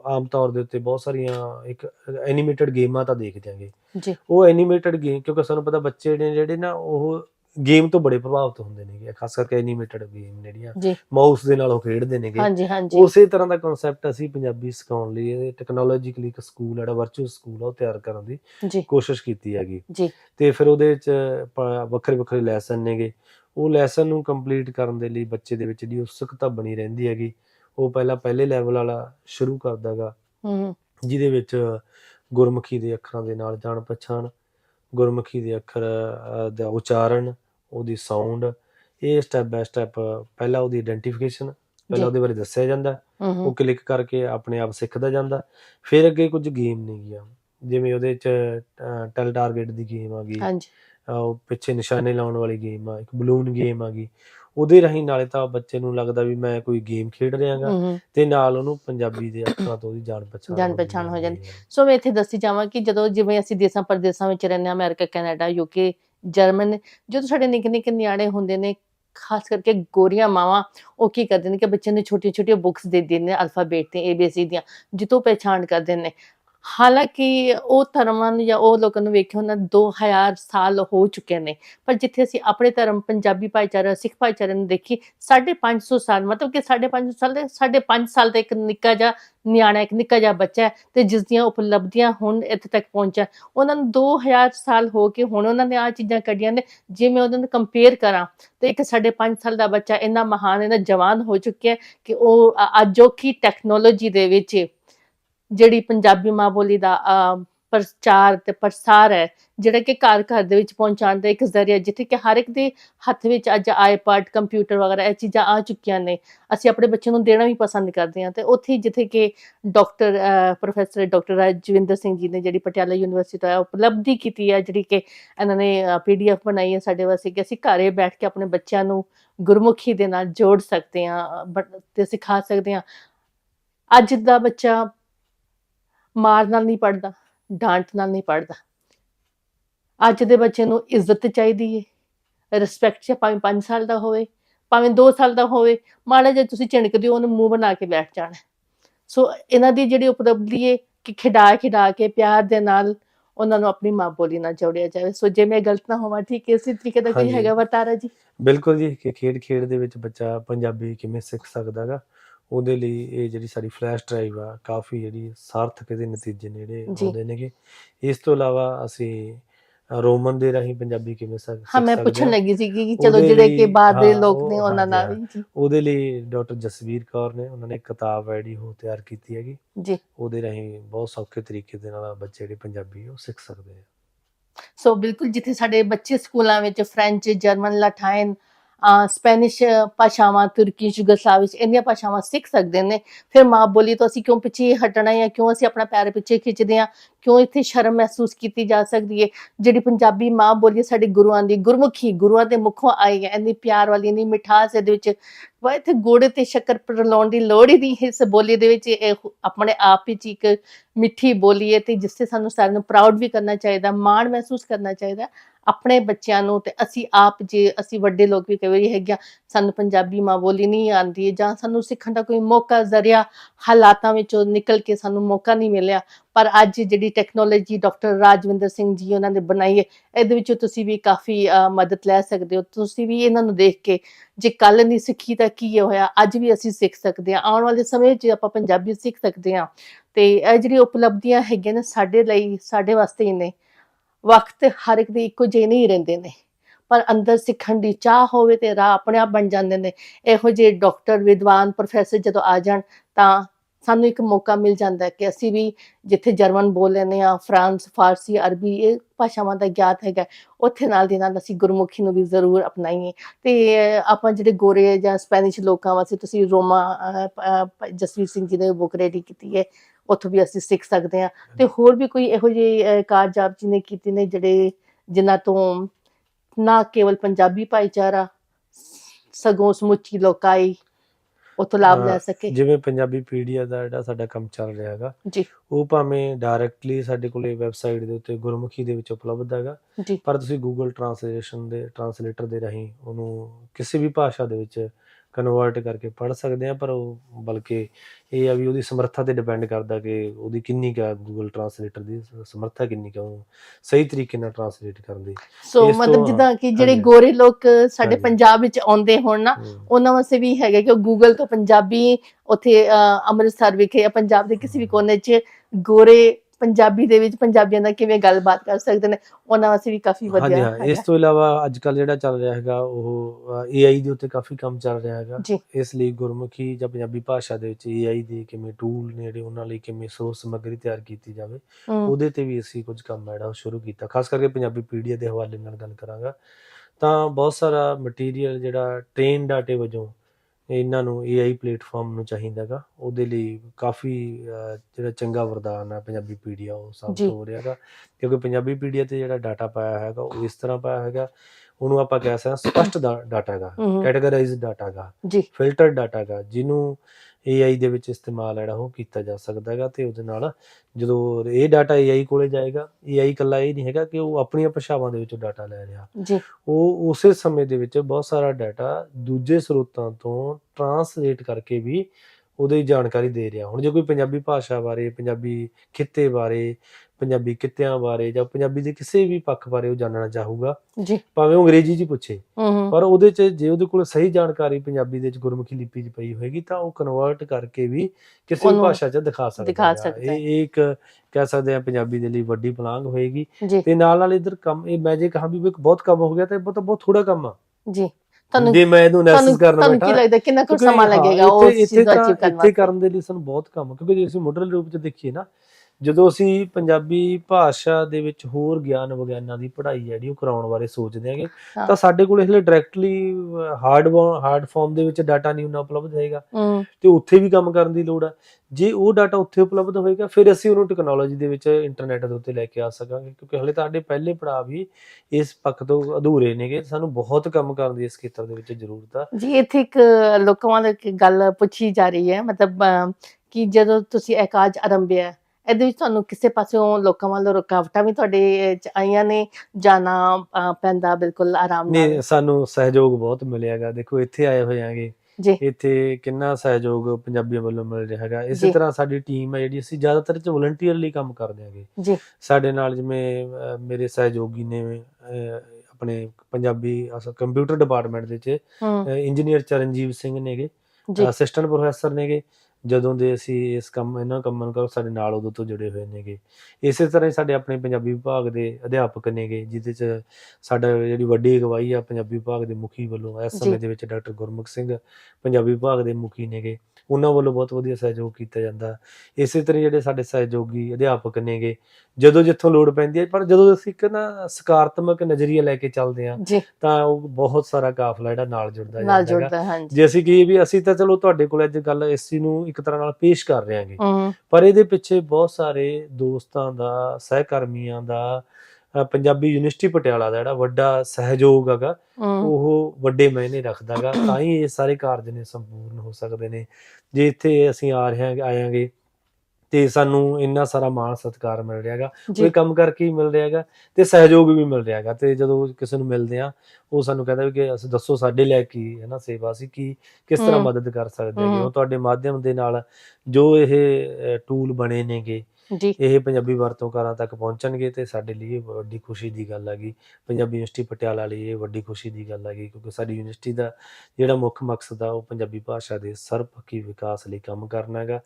Speaker 1: ਆਮ ਤੌਰ ਦੇ ਉੱਤੇ ਬਹੁਤ ਸਾਰੀਆਂ ਇੱਕ ਐਨੀਮੇਟਡ ਗੇਮਾਂ ਤਾਂ ਦੇਖ ਜਾਂਗੇ
Speaker 2: ਜੀ।
Speaker 1: ਉਹ ਐਨੀਮੇਟਡ ਗੇਮ ਕਿਉਂਕਿ ਸਾਨੂੰ ਪਤਾ ਬੱਚੇ ਨੇ ਜਿਹੜੇ ਨਾ ਉਹ ਗੇਮ ਤੋਂ ਬੜੇ ਪ੍ਰਭਾਵਿਤ ਹੁੰਦੇ ਨੇਗੇ ਖਾਸ ਕਰਕੇ ਐਨੀਮੇਟਡ ਗੇਮ ਜਿਹੜੀਆਂ ਮਾਊਸ ਦੇ ਨਾਲ ਉਹ ਖੇਡਦੇ ਨੇਗੇ।
Speaker 2: ਹਾਂਜੀ ਹਾਂਜੀ।
Speaker 1: ਉਸੇ ਤਰ੍ਹਾਂ ਦਾ ਕਨਸੈਪਟ ਅਸੀਂ ਪੰਜਾਬੀ ਸਿਖਾਉਣ ਲਈ ਇਹ ਟੈਕਨੋਲੋਜੀਕਲੀ ਇੱਕ ਸਕੂਲ ਜਿਹੜਾ ਵਰਚੁਅਲ ਸਕੂਲ ਆ ਉਹ ਤਿਆਰ ਕਰਨ ਦੀ ਕੋਸ਼ਿਸ਼ ਕੀਤੀ ਹੈਗੀ।
Speaker 2: ਜੀ।
Speaker 1: ਤੇ ਫਿਰ ਉਹਦੇ ਵਿੱਚ ਵੱਖਰੇ ਵੱਖਰੇ ਲੈਸਨ ਨੇਗੇ। ਉਹ ਲੈਸਨ ਨੂੰ ਕੰਪਲੀਟ ਕਰਨ ਦੇ ਲਈ ਬੱਚੇ ਦੇ ਵਿੱਚ ਜਿਹੜੀ ਉਤਸੁਕਤਾ ਬਣੀ ਰਹਿੰਦੀ ਹੈਗੀ। ਉਹ ਪਹਿਲਾਂ ਪਹਿਲੇ ਲੈਵਲ ਵਾਲਾ ਸ਼ੁਰੂ ਕਰਦਾਗਾ
Speaker 2: ਹੂੰ
Speaker 1: ਜਿਹਦੇ ਵਿੱਚ ਗੁਰਮੁਖੀ ਦੇ ਅੱਖਰਾਂ ਦੇ ਨਾਲ ਜਾਣ ਪਛਾਣ ਗੁਰਮੁਖੀ ਦੇ ਅੱਖਰ ਦਾ ਉਚਾਰਨ ਉਹਦੀ ਸਾਊਂਡ ਇਹ ਸਟੈਪ ਬਾय ਸਟੈਪ ਪਹਿਲਾਂ ਉਹਦੀ ਆਇਡੈਂਟੀਫਿਕੇਸ਼ਨ। ਪਹਿਲਾਂ ਉਹਦੇ ਬਾਰੇ ਦੱਸਿਆ ਜਾਂਦਾ। ਉਹ ਕਲਿੱਕ ਕਰਕੇ ਆਪਣੇ ਆਪ ਸਿੱਖਦਾ ਜਾਂਦਾ। ਫਿਰ ਅੱਗੇ ਕੁਝ ਗੇਮ ਨੇ ਗਿਆ। ਜਿਵੇਂ ਉਹਦੇ ਚ ਟੈਲ ਟਾਰਗੇਟ ਦੀ ਗੇਮ ਆ ਗਈ।
Speaker 2: ਹਾਂਜੀ।
Speaker 1: ਉਹ ਪਿੱਛੇ ਨਿਸ਼ਾਨੇ ਲਾਉਣ ਵਾਲੀ ਗੇਮ ਆ ਇੱਕ ਬਲੂਨ ਗੇਮ ਆ ਗਈ। ਉਹਦੇ ਰਾਹੀਂ ਨਾਲੇ ਤਾਂ ਬੱਚੇ ਨੂੰ ਲੱਗਦਾ ਵੀ ਮੈਂ ਕੋਈ ਗੇਮ ਖੇਡ ਰਿਹਾਗਾ ਤੇ ਨਾਲ ਉਹਨੂੰ ਪੰਜਾਬੀ ਦੇ ਅੱਖਰਾਂ ਤੋਂ ਉਹਦੀ ਜਾਣ ਪਛਾਣ
Speaker 2: ਜਾਣ ਪਛਾਣ ਹੋ ਜਾਂਦੀ।
Speaker 1: ਆ।
Speaker 2: ਸੋ ਮੈਂ ਇੱਥੇ ਦੱਸੀ ਜਾਵਾਂ ਕਿ ਜਦੋਂ ਜਿਵੇਂ ਅਸੀਂ ਦੇਸਾਂ ਪਰਦੇਸਾਂ ਵਿੱਚ ਰਹਿੰਦੇ ਹਾਂ ਅਮਰੀਕਾ ਕੈਨੇਡਾ ਯੂਕੇ ਜਰਮਨ ਜਦੋਂ ਸਾਡੇ ਨਿੱਕੇ ਨਿੱਕੇ ਨਿਆਣੇ ਹੁੰਦੇ ਨੇ ਖਾਸ ਕਰਕੇ ਗੋਰੀਆਂ ਮਾਵਾਂ ਉਹ ਕੀ ਕਰਦੇ ਨੇ ਕਿ ਬੱਚਿਆਂ ਨੂੰ ਛੋਟੀਆਂ ਛੋਟੀਆਂ ਬੁੱਕਸ ਦੇ ਦਿੰਦੇ ਨੇ ਅਲਫਾਬੇਟ ਤੇ ਏਬੀਸੀ ਦੀਆਂ ਜਿੱਤੋਂ ਪਹਿਚਾਣ ਕਰਦੇ ਨੇ ਹਾਲਾਂਕਿ ਉਹ ਧਰਮਾਂ ਨੂੰ ਜਾਂ ਉਹ ਲੋਕਾਂ ਨੂੰ ਵੇਖਿਓ ਨਾ 2000 ਸਾਲ ਹੋ ਚੁੱਕੇ ਨੇ, ਪਰ ਜਿੱਥੇ ਅਸੀਂ ਆਪਣੇ ਧਰਮ, ਪੰਜਾਬੀ ਭਾਈਚਾਰਾ, ਸਿੱਖ ਭਾਈਚਾਰੇ ਨੂੰ ਦੇਖੀ 550 ਸਾਲ, ਮਤਲਬ ਕਿ 550 ਸਾਲ ਦੇ 5.5 ਸਾਲ ਦਾ ਇੱਕ ਨਿੱਕਾ ਜਿਹਾ ਨਿਆਣਾ, ਇੱਕ ਨਿੱਕਾ ਜਿਹਾ ਬੱਚਾ ਹੈ ਤੇ ਜਿਸ ਦੀਆਂ ਉਪਲਬਧੀਆਂ ਹੁਣ ਇੱਥੇ ਤੱਕ ਪਹੁੰਚਿਆ। ਉਹਨਾਂ ਨੂੰ 2000 ਸਾਲ ਹੋ ਕੇ ਹੁਣ ਉਹਨਾਂ ਨੇ ਆ ਚੀਜ਼ਾਂ ਕੱਢੀਆਂ ਨੇ, ਜੇ ਮੈਂ ਉਹਨਾਂ ਨੂੰ ਕੰਪੇਅਰ ਕਰਾਂ, ਤੇ ਇੱਕ ਸਾਡੇ 5 ਸਾਲ ਦਾ ਬੱਚਾ ਇੰਨਾ ਮਹਾਨ, ਇੰਨਾ ਜਵਾਨ ਹੋ ਚੁੱਕਿਆ ਕਿ ਉਹ ਅਜੋਕੀ ਟੈਕਨੋਲੋਜੀ ਦੇ ਵਿੱਚ ਜਿਹੜੀ ਪੰਜਾਬੀ ਮਾਂ ਬੋਲੀ ਦਾ ਪ੍ਰਚਾਰ ਤੇ ਪ੍ਰਸਾਰ ਹੈ, ਜਿਹੜਾ ਕਿ ਘਰ ਘਰ ਦੇ ਵਿੱਚ ਪਹੁੰਚਾਉਣ ਦਾ ਇੱਕ ਜ਼ਰੀਆ ਜਿੱਥੇ ਕਿ ਹਰ ਇੱਕ ਦੇ ਹੱਥ ਵਿੱਚ ਅੱਜ ਆਈਪੈਡ ਕੰਪਿਊਟਰ ਵਗੈਰਾ ਇਹ ਚੀਜ਼ਾਂ ਆ ਚੁੱਕੀਆਂ ਨੇ। ਅਸੀਂ ਆਪਣੇ ਬੱਚਿਆਂ ਨੂੰ ਦੇਣਾ ਵੀ ਪਸੰਦ ਕਰਦੇ ਹਾਂ ਤੇ ਉੱਥੇ ਜਿੱਥੇ ਕਿ doctor professor doctor Rajwinder Singh ji ਨੇ ਜਿਹੜੀ ਪਟਿਆਲਾ ਯੂਨੀਵਰਸਿਟੀ ਤੋਂ ਉਪਲਬਧੀ ਕੀਤੀ ਹੈ, ਜਿਹੜੀ ਕਿ ਇਹਨਾਂ ਨੇ ਪੀਡੀਐਫ ਬਣਾਈ ਹੈ ਸਾਡੇ ਵਾਸਤੇ ਕਿ ਅਸੀਂ ਘਰੇ ਬੈਠ ਕੇ ਆਪਣੇ ਬੱਚਿਆਂ ਨੂੰ ਗੁਰਮੁਖੀ ਦੇ ਨਾਲ ਜੋੜ ਸਕਦੇ ਹਾਂ ਬ- ਤੇ ਸਿਖਾ ਸਕਦੇ ਹਾਂ। ਅੱਜ ਦਾ ਬੱਚਾ ਮਾਰ ਨਾਲ ਨਹੀਂ ਪੜਦਾ ਡਾਂਟ ਨਾਲ ਨਹੀਂ ਪੜਦਾ ਅੱਜ ਦੇ ਬੱਚੇ ਨੂੰ ਇੱਜ਼ਤ ਚਾਹੀਦੀ ਹੈ ਰਿਸਪੈਕਟ ਚ ਭਾਵੇਂ 5 ਸਾਲ ਦਾ ਹੋਵੇ ਭਾਵੇਂ 2 ਸਾਲ ਦਾ ਹੋਵੇ ਮਾੜਾ ਜਿਹਾ ਤੁਸੀਂ ਝਿਣਕਦੇ ਹੋ ਉਹਨੂੰ ਮੂੰਹ ਬਣਾ ਕੇ ਬੈਠ ਜਾਣਾ। ਸੋ ਇਹਨਾਂ ਦੀ ਜਿਹੜੀ ਉਪਲਬਧੀ ਹੈ ਕਿ ਖਿਡਾ ਖਿਡਾ ਕੇ ਪਿਆਰ ਦੇ ਨਾਲ ਉਹਨਾਂ ਨੂੰ ਆਪਣੀ ਮਾਂ ਬੋਲੀ ਨਾਲ ਜੋੜਿਆ ਜਾਵੇ। ਸੋ ਜੇ ਮੈਂ ਗਲਤ ਨਾ ਹੋਵਾਂ ਠੀਕ ਇਸੇ ਤਰੀਕੇ ਦਾ ਕੋਈ। ਹੈਗਾ ਵਰਤਾਰਾ ਜੀ?
Speaker 1: ਬਿਲਕੁਲ ਜੀ ਕਿ ਖੇਡ ਖੇਡ ਦੇ ਵਿੱਚ ਬੱਚਾ ਪੰਜਾਬੀ ਕਿਵੇਂ ਸਿੱਖ ਸਕਦਾਗਾ ਉਹਦੇ ਲਈ ਇਹ ਜਿਹੜੀ ਸਾਡੀ ਫਲੈਸ਼ ਡਰਾਈਵ ਆ ਕਾਫੀ ਜਿਹੜੀ ਸਾਰਥਕ ਇਹਦੇ ਨਤੀਜੇ ਨੇ ਜਿਹੜੇ। ਆਉਂਦੇ ਨੇਗੇ। ਇਸ ਤੋਂ ਇਲਾਵਾ ਅਸੀਂ ਰੋਮਨ ਦੇ ਰਾਹੀਂ ਪੰਜਾਬੀ ਕਿਵੇਂ ਸਿੱਖ
Speaker 2: ਹਾਂ ਮੈਂ ਪੁੱਛਣ
Speaker 1: ਸਕਦੇ ਹਾਂ।
Speaker 2: ਲੱਗੀ ਸੀ ਕਿ ਚਲੋ ਜਿਹੜੇ ਕਿ ਬਾਹਰ ਦੇ
Speaker 1: ਹਾਂ,
Speaker 2: ਲੋਕ ਨੇ ਉਹਨਾਂ ਨਾਲ ਵੀ
Speaker 1: ਉਹਦੇ ਲਈ ਡਾਕਟਰ ਜਸਵੀਰ ਕੌਰ ਨੇ ਉਹਨਾਂ ਨੇ ਕਿਤਾਬ ਹੈ ਜਿਹੜੀ ਉਹ ਤਿਆਰ ਕੀਤੀ ਹੈਗੀ।
Speaker 2: ਜੀ।
Speaker 1: ਉਹਦੇ ਰਾਹੀਂ ਬਹੁਤ ਸੌਖੇ ਤਰੀਕੇ ਦੇ ਨਾਲ ਬੱਚੇ ਜਿਹੜੇ ਪੰਜਾਬੀ ਉਹ ਸਿੱਖ ਸਕਦੇ ਆ।
Speaker 2: ਸੋ ਬਿਲਕੁਲ ਜਿੱਥੇ ਸਾਡੇ ਬੱਚੇ ਸਕੂਲਾਂ ਵਿੱਚ ਫ੍ਰੈਂਚ ਜਰਮਨ ਲਾਟਾਈਨ ਸਪੈਨਿਸ਼ ਭਾਸ਼ਾਵਾਂ ਤੁਰਕੀ ਯੂਗੋਸਲਾਵੀ ਇੰਨੀਆਂ ਭਾਸ਼ਾਵਾਂ ਸਿੱਖ ਸਕਦੇ ਨੇ। ਫਿਰ ਮਾਂ ਬੋਲੀ ਤੋਂ ਅਸੀਂ ਕਿਉਂ ਪਿੱਛੇ ਹਟਣਾ ਜਾਂ ਕਿਉਂ ਅਸੀਂ ਆਪਣਾ ਪੈਰ ਪਿੱਛੇ ਖਿੱਚਦੇ ਹਾਂ? ਕਿਉਂ ਇੱਥੇ ਸ਼ਰਮ ਮਹਿਸੂਸ ਕੀਤੀ ਜਾ ਸਕਦੀ ਹੈ? ਜਿਹੜੀ ਪੰਜਾਬੀ ਮਾਂ ਬੋਲੀ ਹੈ ਸਾਡੇ ਗੁਰੂਆਂ ਦੀ ਗੁਰਮੁਖੀ, ਗੁਰੂਆਂ ਦੇ ਮੁਖੋਂ ਆਈ ਹੈ। ਇੰਨੀ ਪਿਆਰ ਵਾਲੀ, ਇੰਨੀ ਮਿਠਾਸ ਇਹਦੇ ਵਿੱਚ, ਵਾ ਇੱਥੇ ਗੋੜੇ ਤੇ ਸ਼ੱਕਰ ਪਰਲਾਉਣ ਦੀ ਲੋੜ ਹੀ ਨਹੀਂ। ਇਸ ਬੋਲੀ ਦੇ ਵਿੱਚ ਇਹ ਆਪਣੇ ਆਪ ਵਿੱਚ ਇੱਕ ਮਿੱਠੀ ਬੋਲੀ ਹੈ ਤੇ ਜਿਸ ਤੇ ਸਾਨੂੰ ਸਾਰਿਆਂ ਨੂੰ ਪ੍ਰਾਊਡ ਵੀ ਕਰਨਾ ਚਾਹੀਦਾ, ਮਾਣ ਮਹਿਸੂਸ ਕਰਨਾ ਚਾਹੀਦਾ। ਆਪਣੇ ਬੱਚਿਆਂ ਨੂੰ ਤੇ ਅਸੀਂ ਆਪ ਜੇ ਅਸੀਂ ਵੱਡੇ ਲੋਕ ਵੀ ਕਈ ਵਾਰੀ ਹੈਗੇ ਆ, ਸਾਨੂੰ ਪੰਜਾਬੀ ਮਾਂ ਬੋਲੀ ਨਹੀਂ ਆਉਂਦੀ ਜਾਂ ਸਾਨੂੰ ਸਿੱਖਣ ਦਾ ਕੋਈ ਮੌਕਾ ਜ਼ਰੀਆ ਹਾਲਾਤਾਂ ਵਿੱਚੋਂ ਨਿਕਲ ਕੇ ਸਾਨੂੰ ਮੌਕਾ ਨਹੀਂ ਮਿਲਿਆ। ਪਰ ਅੱਜ ਜਿਹੜੀ ਟੈਕਨੋਲੋਜੀ ਡਾਕਟਰ ਰਾਜਵਿੰਦਰ ਸਿੰਘ ਜੀ ਉਹਨਾਂ ਨੇ ਬਣਾਈ ਹੈ, ਇਹਦੇ ਵਿੱਚੋਂ ਤੁਸੀਂ ਵੀ ਕਾਫੀ ਮਦਦ ਲੈ ਸਕਦੇ ਹੋ। ਤੁਸੀਂ ਵੀ ਇਹਨਾਂ ਨੂੰ ਦੇਖ ਕੇ ਜੇ ਕੱਲ ਨਹੀਂ ਸਿੱਖੀ ਤਾਂ ਕੀ ਹੋਇਆ? ਅੱਜ ਵੀ ਅਸੀਂ ਸਿੱਖ ਸਕਦੇ ਹਾਂ। ਆਉਣ ਵਾਲੇ ਸਮੇਂ 'ਚ ਆਪਾਂ ਪੰਜਾਬੀ ਸਿੱਖ ਸਕਦੇ ਹਾਂ। ਤੇ ਇਹ ਜਿਹੜੀ ਉਪਲਬਧੀਆਂ ਹੈਗੀਆਂ ਨੇ ਸਾਡੇ ਲਈ, ਸਾਡੇ ਵਾਸਤੇ ਹੀ ਨੇ। ਵਕਤ ਹਰ ਇੱਕ ਦੇ ਇੱਕੋ ਜਿਹੇ ਨਹੀਂ ਰਹਿੰਦੇ ਨੇ। ਪਰ ਅੰਦਰ ਸਿੱਖਣ ਦੀ ਚਾਹ ਹੋਵੇ ਤੇ ਰਾਹ ਆਪਣੇ ਆਪ ਬਣ ਜਾਂਦੇ ਨੇ। ਇਹੋ ਜਿਹੇ ਡਾਕਟਰ, ਵਿਦਵਾਨ, ਪ੍ਰੋਫੈਸਰ ਜਦੋਂ ਆ ਜਾਣ ਤਾਂ ਸਾਨੂੰ ਇੱਕ ਮੌਕਾ ਮਿਲ ਜਾਂਦਾ ਕਿ ਅਸੀਂ ਵੀ ਜਿੱਥੇ ਜਰਮਨ ਬੋਲ ਲੈਂਦੇ ਆ ਫਰਾਂਸ, ਫਾਰਸੀ, ਅਰਬੀ ਇਹ ਭਾਸ਼ਾਵਾਂ ਦਾ ਗਿਆਤ ਹੈਗਾ ਉੱਥੇ ਨਾਲ ਦੀ ਨਾਲ ਅਸੀਂ ਗੁਰਮੁਖੀ ਨੂੰ ਵੀ ਜ਼ਰੂਰ ਅਪਣਾਈਏ। ਤੇ ਆਪਾਂ ਜਿਹੜੇ ਗੋਰੇ ਜਾਂ ਸਪੈਨਿਸ਼ ਲੋਕਾਂ ਵਾਸਤੇ ਤੁਸੀਂ ਰੋਮਾ ਜਸਵੀਰ ਸਿੰਘ ਜੀ ਨੇ ਬੁੱਕ ਰੈਡੀ ਕੀਤੀ ਹੈ। ਉੱਥੋਂ ਵੀ ਅਸੀਂ ਸਿੱਖ ਸਕਦੇ ਹਾਂ। ਤੇ ਹੋਰ ਵੀ ਕੋਈ ਇਹੋ ਜਿਹੇ ਅਹ, ਕਾਰਜਾਬ ਜੀ ਨੇ ਕੀਤੇ ਨੇ ਜਿਹੜੇ ਜਿਨ੍ਹਾਂ ਤੋਂ ਨਾ ਕੇਵਲ ਪੰਜਾਬੀ ਭਾਈਚਾਰਾ ਸਗੋਂ ਸਮੁੱਚੀ ਲੋਕਾਈ ਉੱਥੋਂ ਲਾਭ ਲੈ ਸਕੇ।
Speaker 1: ਜਿਵੇਂ ਪੰਜਾਬੀ ਪੀਡੀਆ ਦਾ ਜਿਹੜਾ ਸਾਡਾ ਕੰਮ ਚੱਲ ਰਿਹਾ ਹੈਗਾ
Speaker 2: ਜੀ।
Speaker 1: ਉਹ ਭਾਵੇਂ ਡਾਇਰੈਕਟਲੀ ਸਾਡੇ ਕੋਲੇ ਵੈਬਸਾਈਟ ਦੇ ਉੱਤੇ ਗੁਰਮੁਖੀ ਦੇ ਵਿੱਚ ਉਪਲਬਧ ਹੈਗਾ ਪਰ ਤੁਸੀਂ ਗੂਗਲ ਟਰਾਂਸਲੇਸ਼ਨ ਦੇ ਟਰਾਂਸਲੇਟਰ ਦੇ ਰਾਹੀਂ ਉਹਨੂੰ ਕਿਸੇ ਵੀ ਭਾਸ਼ਾ ਦੇ ਵਿੱਚ ਕਨਵਰਟ ਕਰਕੇ ਪੜ੍ਹ ਸਕਦੇ ਆ ਪਰ ਉਹ ਬਲਕਿ ਇਹ ਆ ਵੀ ਉਹਦੀ ਸਮਰੱਥਾ ਤੇ ਡਿਪੈਂਡ ਕਰਦਾ ਕਿ ਉਹਦੀ ਕਿੰਨੀ ਕੁ ਗੂਗਲ ਟਰਾਂਸਲੇਟਰ ਦੀ ਸਮਰੱਥਾ ਕਿੰਨੀ ਕੁ ਸਹੀ ਤਰੀਕੇ ਨਾਲ ਟਰਾਂਸਲੇਟ ਕਰਨ ਦੀ
Speaker 2: ਸੋ ਮਤਲਬ ਜਿੱਦਾਂ ਕਿ ਜਿਹੜੇ। ਗੋਰੇ ਲੋਕ ਸਾਡੇ। ਪੰਜਾਬ ਵਿੱਚ ਆਉਂਦੇ ਹੋਣ ਨਾ ਉਹਨਾਂ ਵਾਸਤੇ ਵੀ ਹੈਗਾ ਕਿ ਉਹ ਗੂਗਲ ਤੋਂ ਪੰਜਾਬੀ ਉੱਥੇ ਅੰਮ੍ਰਿਤਸਰ ਵਿਖੇ ਜਾਂ ਪੰਜਾਬ ਦੇ ਕਿਸੇ ਵੀ ਕੋਨੇ 'ਚ ਗੋਰੇ ਪੰਜਾਬੀ ਦੇ ਵਿੱਚ ਪੰਜਾਬੀਆਂ ਨਾਲ ਕਿਵੇਂ ਗੱਲਬਾਤ ਕਰ ਸਕਦੇ ਨੇ ਉਹਨਾਂ ਵਾਸਤੇ ਵੀ ਕਾਫੀ ਵਧੀਆ
Speaker 1: ਹਾਂ ਇਸ ਤੋਂ ਇਲਾਵਾ ਅੱਜ ਕੱਲ ਜਿਹੜਾ ਚੱਲ ਰਿਹਾ ਹੈਗਾ ਉਹ AI ਦੇ ਉੱਤੇ ਕਾਫੀ ਕੰਮ ਚੱਲ ਰਿਹਾ ਹੈਗਾ। ਇਸ ਲਈ ਗੁਰਮੁਖੀ ਜਾਂ ਪੰਜਾਬੀ ਭਾਸ਼ਾ ਦੇ ਵਿੱਚ AI ਦੇ ਕਿਵੇਂ ਟੂਲ ਨੇ ਜਿਹੜੇ ਉਹਨਾਂ ਲਈ ਕਿਵੇਂ ਸੋਚ ਸਮੱਗਰੀ ਤਿਆਰ ਕੀਤੀ ਜਾਵੇ ਉਹਦੇ ਤੇ ਵੀ ਅਸੀਂ ਕੁਝ ਕੰਮ ਜਿਹੜਾ ਉਹ ਸ਼ੁਰੂ ਕੀਤਾ। ਖਾਸ ਕਰਕੇ ਪੰਜਾਬੀ ਪੀਡੀਆ ਦੇ ਹਵਾਲੇ ਨਾਲ ਗੱਲ ਕਰਾਂਗਾ। ਤਾਂ ਬਹੁਤ ਸਾਰਾ ਮਟੀਰੀਅਲ ਜਿਹੜਾ ਟ੍ਰੇਨ ਡਾਟੇ ਵਜੋਂ ਇਹਨਾਂ ਨੂੰ AI ਪਲੇਟਫਾਰਮ ਨੂੰ ਚਾਹੀਦਾਗਾ ਉਹਦੇ ਲਈ ਕਾਫੀ ਜਿਹੜਾ ਚੰਗਾ ਵਰਦਾਨ ਹੈ ਪੰਜਾਬੀ ਪੀਡੀਆ ਉਹ ਸਾਬਤ। ਹੋ ਰਿਹਾਗਾ ਕਿਉਂਕਿ ਪੰਜਾਬੀ ਪੀਡੀਆ ਤੇ ਜਿਹੜਾ ਡਾਟਾ ਪਾਇਆ ਹੈਗਾ ਉਹ ਇਸ ਤਰ੍ਹਾਂ ਪਾਇਆ ਹੈਗਾ ਉਹਨੂੰ ਆਪਾਂ ਕਹਿ ਸਕਦੇ ਹਾਂ ਸਪਸ਼ਟ ਡਾਟਾ ਹੈਗਾ। ਕੈਟਾਗਰਾਈਜ਼ਡ ਡਾਟਾ ਹੈਗਾ। ਫਿਲਟਰਡ ਡਾਟਾ ਹੈਗਾ ਜਿਹਨੂੰ AI ਦੇ ਵਿੱਚ ਇਸਤੇਮਾਲ ਜਿਹੜਾ ਉਹ ਕੀਤਾ ਜਾ ਸਕਦਾ ਹੈਗਾ ਤੇ ਉਹਦੇ ਨਾਲ ਜਦੋਂ ਇਹ ਡਾਟਾ AI ਕੋਲੇ ਜਾਏਗਾ AI ਇਕੱਲਾ ਇਹ ਨਹੀਂ ਹੈਗਾ ਕਿ ਉਹ ਆਪਣੀਆਂ ਭਾਸ਼ਾਵਾਂ ਦੇ ਵਿੱਚੋਂ ਡਾਟਾ ਲੈ ਰਿਹਾ।
Speaker 2: ਜੀ।
Speaker 1: ਉਹ ਉਸੇ ਸਮੇਂ ਦੇ ਵਿੱਚ ਬਹੁਤ ਸਾਰਾ ਡਾਟਾ ਦੂਜੇ ਸਰੋਤਾਂ ਤੋਂ ਟਰਾਂਸਲੇਟ ਕਰਕੇ ਵੀ ਉਹਦੀ ਜਾਣਕਾਰੀ ਦੇ ਰਿਹਾ। ਹੁਣ ਜੇ ਕੋਈ ਪੰਜਾਬੀ ਭਾਸ਼ਾ ਬਾਰੇ ਪੰਜਾਬੀ ਖਿੱਤੇ ਬਾਰੇ ਪੰਜਾਬੀ ਕਿੱਤਿਆਂ ਬਾਰੇ ਜਾਂ ਪੰਜਾਬੀ ਦੇ ਕਿਸੇ ਵੀ ਪੱਖ ਬਾਰੇ ਉਹ ਜਾਣਨਾ ਚਾਹੂਗਾ।
Speaker 2: ਜੀ।
Speaker 1: ਭਾਵੇਂ ਉਹ ਅੰਗਰੇਜ਼ੀ 'ਚ ਪੁੱਛੇ। ਪਰ ਉਹਦੇ 'ਚ ਜੇ ਉਹਦੇ ਕੋਲ ਸਹੀ ਜਾਣਕਾਰੀ ਪੰਜਾਬੀ ਦੇ ਵਿੱਚ ਗੁਰਮੁਖੀ ਲਿਪੀ 'ਚ ਪਈ ਹੋਏਗੀ ਤਾਂ ਉਹ ਕਨਵਰਟ ਕਰਕੇ ਵੀ ਕਿਸੇ ਵੀ ਭਾਸ਼ਾ 'ਚ ਦਿਖਾ ਸਕਦਾ
Speaker 2: ਹੈ।
Speaker 1: ਇਹ ਇੱਕ ਕਹਿ ਸਕਦੇ ਆ ਪੰਜਾਬੀ ਦੇ ਲਈ ਵੱਡੀ ਪਲਾਂਗ ਹੋਏਗੀ। ਤੇ ਨਾਲ ਨਾਲ ਇਧਰ ਕੰਮ ਇਹ ਮੈਂ ਜੇ ਕਹਾਂ ਵੀ ਬਹੁਤ ਕੰਮ ਹੋ ਗਿਆ ਤਾਂ ਇਹ ਬਹੁਤ ਬਹੁਤ ਥੋੜਾ ਕੰਮ ਆ।
Speaker 2: ਜੀ। ਤੁਹਾਨੂੰ
Speaker 1: ਜੇ ਮੈਂ ਇਹਨੂੰ
Speaker 2: ਤੁਹਾਨੂੰ
Speaker 1: ਨੈਸਸ ਕਰਨ
Speaker 2: ਤੁਹਾਨੂੰ ਕੀ
Speaker 1: ਬੈਠਾ
Speaker 2: ਲੱਗਦਾ ਕਿੰਨਾ ਕੁ ਸਮਾਂ ਲੱਗੇਗਾ ਉਹ ਚੀਜ਼ ਅਚੀਵ ਕਰਨ
Speaker 1: ਇੱਥੇ ਕਰਨ ਦੇ ਲਈ ਸਾਨੂੰ ਬਹੁਤ ਕੰਮ ਕਿਉਂਕਿ ਜੇ ਅਸੀਂ ਮਾਡਰਨ ਰੂਪ 'ਚ ਦੇਖੀਏ ਨਾ ਜਦੋਂ ਅਸੀਂ ਪੰਜਾਬੀ ਭਾਸ਼ਾ ਦੇ ਵਿੱਚ ਹੋਰ ਗਿਆਨ ਵਿਗਿਆਨਾਂ ਦੀ ਪੜ੍ਹਾਈ ਜਿਹੜੀ ਉਹ ਕਰਾਉਣ ਬਾਰੇ ਸੋਚਦੇ ਹਾਂਗੇ
Speaker 2: ਹਾਂ।
Speaker 1: ਤਾਂ ਸਾਡੇ ਕੋਲ ਹਲੇ ਡਾਇਰੈਕਟਲੀ ਹਾਰਡ ਹਾਰਡ ਫਾਰਮ ਦੇ ਵਿੱਚ ਡਾਟਾ ਨਹੀਂ ਉਹਨਾਂ ਉਪਲਬਧ ਹੈਗਾ। ਤੇ ਉੱਥੇ ਵੀ ਕੰਮ ਕਰਨ ਦੀ ਲੋੜ ਆ। ਜੇ ਉਹ ਡਾਟਾ ਉੱਥੇ ਉਪਲਬਧ ਹੋਏਗਾ ਫਿਰ ਅਸੀਂ ਉਹਨੂੰ ਟੈਕਨੋਲੋਜੀ ਦੇ ਵਿੱਚ ਇੰਟਰਨੈਟ ਦੇ ਉੱਤੇ ਲੈ ਕੇ ਆ ਸਕਾਂਗੇ। ਕਿਉਂਕਿ ਹਲੇ ਸਾਡੇ ਪਹਿਲੇ ਪੜਾਅ ਵੀ ਇਸ ਪੱਖ ਤੋਂ ਅਧੂਰੇ ਨੇਗੇ। ਸਾਨੂੰ ਬਹੁਤ ਕੰਮ ਕਰਨ ਦੀ ਇਸ ਖੇਤਰ ਦੇ ਵਿੱਚ ਜ਼ਰੂਰਤ ਆ।
Speaker 2: ਜੀ ਇੱਥੇ ਇੱਕ ਲੋਕਾਂ ਵੱਲੋਂ ਗੱਲ ਪੁੱਛੀ ਜਾ ਰਹੀ ਹੈ। ਮਤਲਬ ਕਿ ਜਦੋਂ ਤੁਸੀਂ ਇਹ ਕਾਜ ਆਰੰਭਿਆ ਇਹਦੇ ਵਿੱਚ ਤੁਹਾਨੂੰ ਕਿਸੇ ਪਾਸਿਓਂ ਲੋਕਾਂ ਵੱਲੋਂ ਰੁਕਾਵਟਾਂ ਵੀ ਤੁਹਾਡੇ ਚ ਆਈਆਂ ਨੇ? ਜਾਣਾ ਪੈਂਦਾ ਬਿਲਕੁਲ ਆਰਾਮ ਨਾਲ?
Speaker 1: ਨਹੀਂ ਸਾਨੂੰ ਸਹਿਯੋਗ ਬਹੁਤ ਮਿਲਿਆਗਾ। ਦੇਖੋ ਇੱਥੇ ਆਏ ਹੋਏ ਆਂਗੇ।
Speaker 2: ਜੀ।
Speaker 1: ਇੱਥੇ ਕਿੰਨਾ ਸਹਿਯੋਗ ਪੰਜਾਬੀਆਂ ਵੱਲੋਂ ਮਿਲ ਰਿਹਾ ਹੈਗਾ। ਇਸੇ। ਤਰ੍ਹਾਂ ਸਾਡੀ ਟੀਮ ਹੈ ਜਿਹੜੀ ਅਸੀਂ ਜ਼ਿਆਦਾਤਰ ਚ ਵਲੰਟੀਅਰਲੀ ਕੰਮ ਕਰਦੇ ਹਾਂਗੇ
Speaker 2: ਜੀ।
Speaker 1: ਸਾਡੇ ਨਾਲ ਜਿਵੇਂ ਮੇਰੇ ਸਹਿਯੋਗੀ ਨੇ ਆਪਣੇ ਪੰਜਾਬੀ ਕੰਪਿਊਟਰ ਡਿਪਾਰਟਮੈਂਟ ਦੇ ਚ ਇੰਜੀਨੀਅਰ ਚਰਨਜੀਤ ਸਿੰਘ ਨੇਗੇ। ਅਸਿਸਟੈਂਟ ਪ੍ਰੋਫੈਸਰ ਨੇਗੇ। ਜਦੋਂ ਦੇ ਅਸੀਂ ਇਸ ਕੰਮ ਇਹਨਾਂ ਕੰਮਾਂ ਨੂੰ ਕਰ ਸਾਡੇ ਨਾਲ ਉਦੋਂ ਤੋਂ ਜੁੜੇ ਹੋਏ ਨੇਗੇ ਇਸੇ ਤਰ੍ਹਾਂ ਹੀ ਸਾਡੇ ਆਪਣੇ ਪੰਜਾਬੀ ਵਿਭਾਗ ਦੇ ਅਧਿਆਪਕ ਨੇਗੇ ਜਿਹਦੇ ਚ ਸਾਡਾ ਜਿਹੜੀ ਵੱਡੀ ਅਗਵਾਈ ਆ ਪੰਜਾਬੀ ਵਿਭਾਗ ਦੇ ਮੁਖੀ ਵੱਲੋਂ ਇਸ। ਸਮੇਂ ਦੇ ਵਿੱਚ ਡਾਕਟਰ ਗੁਰਮੁਖ ਸਿੰਘ ਪੰਜਾਬੀ ਵਿਭਾਗ ਦੇ ਮੁਖੀ ਨੇਗੇ ਉਹਨਾਂ ਵੱਲੋਂ ਬਹੁਤ ਵਧੀਆ ਸਹਿਯੋਗ ਕੀਤਾ ਜਾਂਦਾ। ਇਸੇ ਤਰ੍ਹਾਂ ਜਿਹੜੇ ਸਾਡੇ ਸਹਿਯੋਗੀ ਅਧਿਆਪਕ ਨੇਗੇ ਜਦੋਂ ਜਿੱਥੋਂ ਲੋੜ ਪੈਂਦੀ ਹੈ ਪਰ ਜਦੋਂ ਅਸੀਂ ਇੱਕ ਨਾ ਸਕਾਰਾਤਮਕ ਨਜ਼ਰੀਆ ਲੈ ਕੇ ਚੱਲਦੇ
Speaker 2: ਜੀ।
Speaker 1: ਤਾਂ ਉਹ ਬਹੁਤ ਸਾਰਾ ਕਾਫਲਾ ਜਿਹੜਾ ਨਾਲ ਜੁੜਦਾ
Speaker 2: ਨਾਲ
Speaker 1: ਜਾਂਦਾ ਹੈਗਾ।
Speaker 2: ਜੁੜਦਾ ਹਾਂਜੀ।
Speaker 1: ਜੇ ਅਸੀਂ ਕਹੀਏ ਵੀ ਅਸੀਂ ਤਾਂ ਚਲੋ ਤੁਹਾਡੇ ਕੋਲ ਅੱਜ ਗੱਲ ਇਸ ਚੀਜ਼ ਨੂੰ ਇੱਕ ਤਰ੍ਹਾਂ ਨਾਲ ਪੇਸ਼ ਕਰ ਰਹੇ ਹਾਂਗੇ ਪਰ ਇਹਦੇ ਪਿੱਛੇ ਬਹੁਤ ਸਾਰੇ ਦੋਸਤਾਂ ਦਾ ਸਹਿਕਰਮੀਆਂ ਦਾ ਪੰਜਾਬੀ ਯੂਨੀਵਰਸਿਟੀ ਪਟਿਆਲਾ ਦਾ ਜਿਹੜਾ ਵੱਡਾ ਸਹਿਯੋਗ ਹੈਗਾ ਉਹ ਵੱਡੇ ਮਾਇਨੇ ਰੱਖਦਾਗਾ ਤਾਂ ਹੀ ਇਹ ਸਾਰੇ ਕਾਰਜ ਨੇ ਸੰਪੂਰਨ ਹੋ ਸਕਦੇ ਨੇ। ਜੇ ਇੱਥੇ ਅਸੀਂ ਆ ਰਹੇ ਹਾਂ ਆਇਆਂਗੇ ਤੇ ਸਾਨੂੰ ਇੰਨਾ ਸਾਰਾ ਮਾਣ ਸਤਿਕਾਰ ਮਿਲ ਰਿਹਾ ਹੈਗਾ ਕੰਮ ਕਰਕੇ ਹੀ ਮਿਲ ਰਿਹਾ ਹੈਗਾ ਤੇ ਸਹਿਯੋਗ ਵੀ ਮਿਲ ਰਿਹਾ ਹੈਗਾ ਤੇ ਜਦੋਂ ਕਿਸੇ ਨੂੰ ਮਿਲਦੇ ਆ ਉਹ ਸਾਨੂੰ ਕਹਿੰਦਾ ਵੀ ਕਿ ਅਸੀਂ ਦੱਸੋ ਸਾਡੇ ਲੈ ਕੀ ਹੈ ਨਾ ਸੇਵਾ ਸੀ ਕੀ ਕਿਸ ਤਰ੍ਹਾਂ। ਮਦਦ ਕਰ ਸਕਦੇ। ਉਹ ਤੁਹਾਡੇ ਮਾਧਿਅਮ ਦੇ ਨਾਲ ਜੋ ਇਹ ਟੂਲ ਬਣੇ ਨੇਗੇ
Speaker 2: ਜੀ।
Speaker 1: ਇਹ ਪੰਜਾਬੀ ਵਰਤੋਂਕਾਰਾਂ ਤੱਕ ਪਹੁੰਚਣਗੇ ਤੇ ਸਾਡੇ ਲਈ ਇਹ ਵੱਡੀ ਖੁਸ਼ੀ ਦੀ ਗੱਲ ਹੈਗੀ ਪੰਜਾਬੀ ਯੂਨੀਵਰਸਿਟੀ ਪਟਿਆਲਾ ਲਈ ਇਹ ਵੱਡੀ ਖੁਸ਼ੀ ਦੀ ਗੱਲ ਹੈਗੀ ਕਿਉਂਕਿ ਸਾਡੀ ਯੂਨੀਵਰਸਿਟੀ ਦਾ ਜਿਹੜਾ ਮੁੱਖ ਮਕਸਦ ਆ ਉਹ ਪੰਜਾਬੀ ਭਾਸ਼ਾ ਦੇ ਸਰਬਪੱਖੀ ਵਿਕਾਸ ਲਈ ਕੰਮ ਕਰਨਾ ਹੈਗਾ।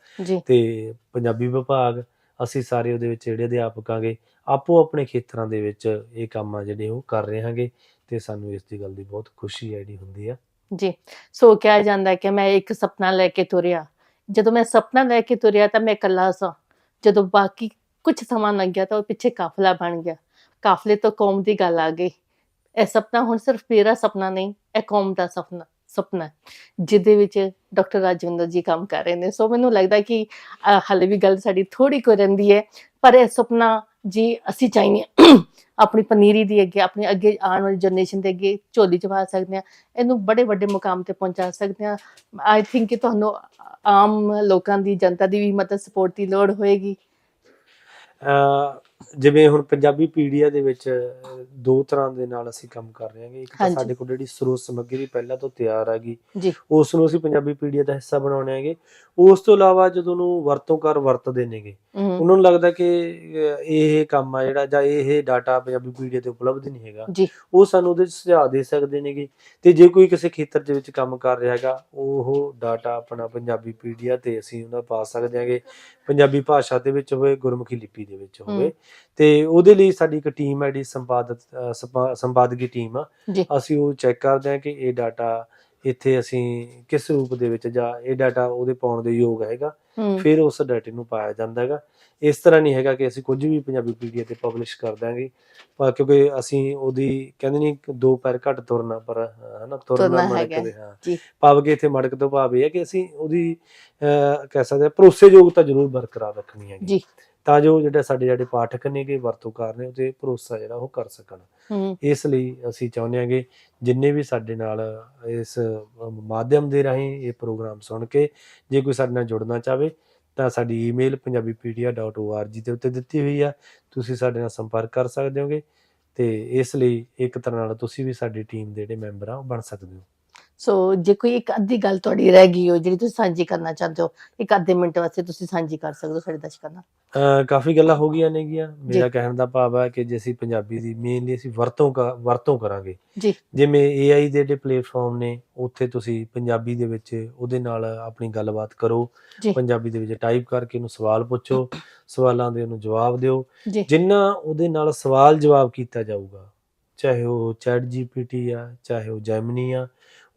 Speaker 1: ਤੇ ਪੰਜਾਬੀ ਵਿਭਾਗ ਅਸੀਂ ਸਾਰੇ ਉਹਦੇ ਵਿੱਚ ਜਿਹੜੇ ਅਧਿਆਪਕ ਆਂਗੇ ਆਪੋ ਆਪਣੇ ਖੇਤਰਾਂ ਦੇ ਵਿੱਚ ਇਹ ਕੰਮ ਆ ਜਿਹੜੇ ਉਹ ਕਰ ਰਹੇ ਹਾਂਗੇ ਤੇ ਸਾਨੂੰ ਇਸ ਦੀ ਗੱਲ ਦੀ ਬਹੁਤ ਖੁਸ਼ੀ ਹੈ ਜਿਹੜੀ ਹੁੰਦੀ ਆ।
Speaker 2: ਜੀ। ਸੋ ਕਿਹਾ ਜਾਂਦਾ ਕਿ ਮੈਂ ਇੱਕ ਸੁਪਨਾ ਲੈ ਕੇ ਤੁਰਿਆ। ਜਦੋਂ ਮੈਂ ਸੁਪਨਾ ਲੈ ਕੇ ਤੁਰਿਆ ਤਾਂ ਮੈਂ ਇਕੱਲਾ ਸਾਂ। ਜਦੋਂ ਬਾਕੀ ਕੁਝ ਸਮਾਂ ਲੰਘ ਗਿਆ ਤਾਂ ਉਹ ਪਿੱਛੇ ਕਾਫਲਾ ਬਣ ਗਿਆ। ਕਾਫਲੇ ਤੋਂ ਕੌਮ ਦੀ ਗੱਲ ਆ ਗਈ। ਇਹ ਸੁਪਨਾ ਹੁਣ ਸਿਰਫ ਮੇਰਾ ਸੁਪਨਾ ਨਹੀਂ, ਇਹ ਕੌਮ ਦਾ ਸੁਪਨਾ ਸੁਪਨਾ ਜਿਹਦੇ ਵਿੱਚ ਡਾਕਟਰ ਰਾਜਵਿੰਦਰ ਜੀ ਕੰਮ ਕਰ ਰਹੇ ਨੇ। ਸੋ ਮੈਨੂੰ ਲੱਗਦਾ ਕਿ ਹਾਲੇ ਵੀ ਗੱਲ ਸਾਡੀ ਥੋੜੀ ਕੋ ਰਹਿੰਦੀ ਹੈ, ਪਰ ਇਹ ਸੁਪਨਾ ਜੀ, ਅਸੀਂ ਚਾਹੀਏ ਆਪਣੀ ਪਨੀਰੀ ਦੀ ਅੱਗੇ, ਆਪਣੀ ਅੱਗੇ ਆਉਣ ਵਾਲੀ ਜਨਰੇਸ਼ਨ ਦੇ ਅੱਗੇ ਝੋਲੀ ਚ ਸਕਦੇ ਹਾਂ। ਇਹਨੂੰ ਬੜੇ ਵੱਡੇ ਮੁਕਾਮ ਤੇ ਪਹੁੰਚਾ ਸਕਦੇ ਹਾਂ। ਆਈ ਥਿੰਕ ਕਿ ਤੁਹਾਨੂੰ ਆਮ ਲੋਕਾਂ ਦੀ ਜਨਤਾ ਦੀ ਵੀ ਮਦਦ ਸਪੋਰਟ ਦੀ ਲੋੜ ਹੋਏਗੀ।
Speaker 1: ਜਿਵੇਂ ਹੁਣ ਪੰਜਾਬੀ ਪੀਡੀਆ ਦੇ ਵਿੱਚ ਦੋ ਤਰ੍ਹਾਂ ਦੇ ਨਾਲ ਅਸੀਂ ਕੰਮ ਕਰ ਰਹੇ ਹਾਂਗੇ। ਇੱਕ ਤਾਂ। ਸਾਡੇ ਕੋਲ ਜਿਹੜੀ ਸਰੋਤ ਸਮੱਗਰੀ ਪਹਿਲਾਂ ਤੋਂ ਤਿਆਰ ਹੈਗੀ ਉਸ ਨੂੰ ਅਸੀਂ ਪੰਜਾਬੀ ਪੀਡੀਆ ਦਾ ਹਿੱਸਾ ਬਣਾਉਣੇ ਹੈਗੇ। ਉਸ ਤੋਂ ਇਲਾਵਾ ਜਦੋਂ ਨੂੰ ਵਰਤੋਂਕਾਰ ਵਰਤਦੇ ਨੇਗੇ ਉਹਨਾਂ ਨੂੰ ਲੱਗਦਾ ਕਿ ਇਹ ਕੰਮ ਆ ਜਿਹੜਾ ਜਾਂ ਇਹ ਡਾਟਾ ਪੰਜਾਬੀ ਪੀਡੀਆ ਤੇ ਉਪਲਬਧ ਨਹੀਂ ਹੈਗਾ। ਉਹ ਸਾਨੂੰ ਉਹਦੇ ਸੁਝਾਅ ਦੇ ਸਕਦੇ ਨੇਗੇ। ਤੇ ਜੇ ਕੋਈ ਕਿਸੇ ਖੇਤਰ ਦੇ ਵਿੱਚ ਕੰਮ ਕਰ ਰਿਹਾ ਹੈਗਾ ਉਹ ਡਾਟਾ ਆਪਣਾ ਪੰਜਾਬੀ ਪੀਡੀਆ ਤੇ ਅਸੀਂ ਉਹਨਾਂ ਪਾ ਸਕਦੇ ਹਾਂਗੇ। ਪੰਜਾਬੀ ਭਾਸ਼ਾ ਦੇ ਵਿੱਚ ਹੋਵੇ ਗੁਰਮੁਖੀ ਲਿਪੀ ਦੇ ਵਿੱਚ ਹੋਵੇ। ਤੇ ਉਹਦੇ ਲਈ ਸਾਡੀ ਇੱਕ ਟੀਮ ਹੈ ਜਿਹੜੀ ਸੰਪਾਦਕ ਸੰਪਾਦਕੀ ਟੀਮ ਆ।
Speaker 2: ਜੀ।
Speaker 1: ਅਸੀਂ ਉਹ ਚੈੱਕ ਕਰਦੇ ਹਾਂ ਕਿ ਇਹ ਡਾਟਾ ਇੱਥੇ ਅਸੀਂ ਕਿਸ ਰੂਪ ਦੇ ਵਿੱਚ ਜਾਂ ਇਹ ਡਾਟਾ ਉਹਦੇ ਪਾਉਣ ਦੇ ਯੋਗ ਹੈਗਾ।
Speaker 2: ਹਮ,
Speaker 1: ਫਿਰ ਉਸ ਡਾਟੇ ਨੂੰ ਪਾਇਆ ਜਾਂਦਾ ਹੈਗਾ। ਇਸ ਤਰ੍ਹਾਂ ਨਹੀਂ ਹੈਗਾ ਕਿ ਅਸੀਂ ਕੁਝ ਵੀ ਪੰਜਾਬੀ ਪੀਡੀਆ ਤੇ ਪਬਲਿਸ਼ ਕਰ ਦਾਂਗੇ ਪਰ ਕਿਉਂਕਿ ਅਸੀਂ ਉਹਦੀ ਕਹਿੰਦੇ ਨਹੀਂ ਕਿ ਦੋ ਪੈਰ ਘੱਟ ਤੁਰਨਾ ਪਰ ਅਹ, ਹਨਾ
Speaker 2: ਤੁਰਨਾ
Speaker 1: ਤੁਰਨਾ
Speaker 2: ਹੈਗਾ।
Speaker 1: ਮੜਕਦੇ ਹਾਂ।
Speaker 2: ਜੀ।
Speaker 1: ਭਾਵ ਕਿ ਇੱਥੇ ਮੜਕ ਤੋਂ ਭਾਵ ਇਹ ਹੈ ਕਿ ਅਸੀਂ ਉਹਦੀ ਅਹ, ਕਹਿ ਸਕਦੇ ਹਾਂ ਭਰੋਸੇਯੋਗਤਾ ਜ਼ਰੂਰ ਬਰਕਰਾਰ ਰੱਖਣੀ ਹੈਗੀ।
Speaker 2: ਜੀ।
Speaker 1: ਤਾਂ ਜੋ ਜਿਹੜੇ ਸਾਡੇ ਜਿਹੜੇ ਪਾਠਕ ਨੇਗੇ ਵਰਤੋਂਕਾਰ ਨੇ ਉਹਤੇ ਭਰੋਸਾ ਜਿਹੜਾ ਉਹ ਕਰ ਸਕਣ। ਇਸ ਲਈ ਅਸੀਂ ਚਾਹੁੰਦੇ ਹਾਂਗੇ ਜਿੰਨੇ ਵੀ ਸਾਡੇ ਨਾਲ ਇਸ ਮਾਧਿਅਮ ਦੇ ਰਾਹੀਂ ਇਹ ਪ੍ਰੋਗਰਾਮ ਸੁਣ ਕੇ ਜੇ ਕੋਈ ਸਾਡੇ ਨਾਲ ਜੁੜਨਾ ਚਾਹਵੇ ਤਾਂ ਸਾਡੀ ਈਮੇਲ punjabipedia.org ਦੇ ਉੱਤੇ ਦਿੱਤੀ ਹੋਈ ਆ। ਤੁਸੀਂ ਸਾਡੇ ਨਾਲ ਸੰਪਰਕ ਕਰ ਸਕਦੇ ਹੋਗੇ ਤੇ ਇਸ ਲਈ ਇੱਕ ਤਰ੍ਹਾਂ ਨਾਲ ਤੁਸੀਂ ਵੀ ਸਾਡੀ ਟੀਮ ਦੇ ਜਿਹੜੇ ਮੈਂਬਰ ਆ ਉਹ ਬਣ ਸਕਦੇ ਹੋ।
Speaker 2: ਸੋ ਜੇ ਕੋਈ ਇੱਕ ਅੱਧੀ ਗੱਲ ਤੁਹਾਡੀ ਰਹਿ ਗਈ ਹੋ ਜਿਹੜੀ ਤੁਸੀਂ ਸਾਂਝੀ ਕਰਨਾ ਚਾਹੁੰਦੇ ਹੋ ਇੱਕ ਅੱਧੇ ਮਿੰਟ ਵਾਸਤੇ ਤੁਸੀਂ ਸਾਂਝੀ ਕਰ ਸਕਦੇ ਹੋ ਸਾਡੇ ਦਰਸ਼ਕਾਂ ਨਾਲ।
Speaker 1: ਕਾਫੀ ਗੱਲਾਂ ਹੋ ਗਈਆਂ ਨੇਗੀਆਂ। ਮੇਰਾ ਕਹਿਣ ਦਾ ਭਾਵ ਹੈ ਕਿ ਜੇ ਅਸੀਂ ਪੰਜਾਬੀ ਦੀ ਮੇਨਲੀ ਅਸੀਂ ਵਰਤੋਂ ਵਰਤੋਂ ਕਰਾਂਗੇ।
Speaker 2: ਜੀ।
Speaker 1: ਜਿਵੇਂ AI ਦੇ ਜਿਹੜੇ ਪਲੇਟਫਾਰਮ ਨੇ ਉੱਥੇ ਤੁਸੀਂ ਪੰਜਾਬੀ ਦੇ ਵਿੱਚ ਉਹਦੇ ਨਾਲ ਆਪਣੀ ਗੱਲਬਾਤ ਕਰੋ। ਪੰਜਾਬੀ ਦੇ ਵਿੱਚ ਟਾਈਪ ਕਰਕੇ ਉਹਨੂੰ ਸਵਾਲ ਪੁੱਛੋ। ਸਵਾਲਾਂ ਦੇ ਉਹਨੂੰ ਜਵਾਬ ਦਿਓ। ਜਿੰਨਾ ਉਹਦੇ ਨਾਲ ਸਵਾਲ ਜਵਾਬ ਕੀਤਾ ਜਾਊਗਾ ਚਾਹੇ ਉਹ ਚੈਟ ਜੀਪੀਟੀ ਆ ਚਾਹੇ ਉਹ ਜੈਮਨੀ ਆ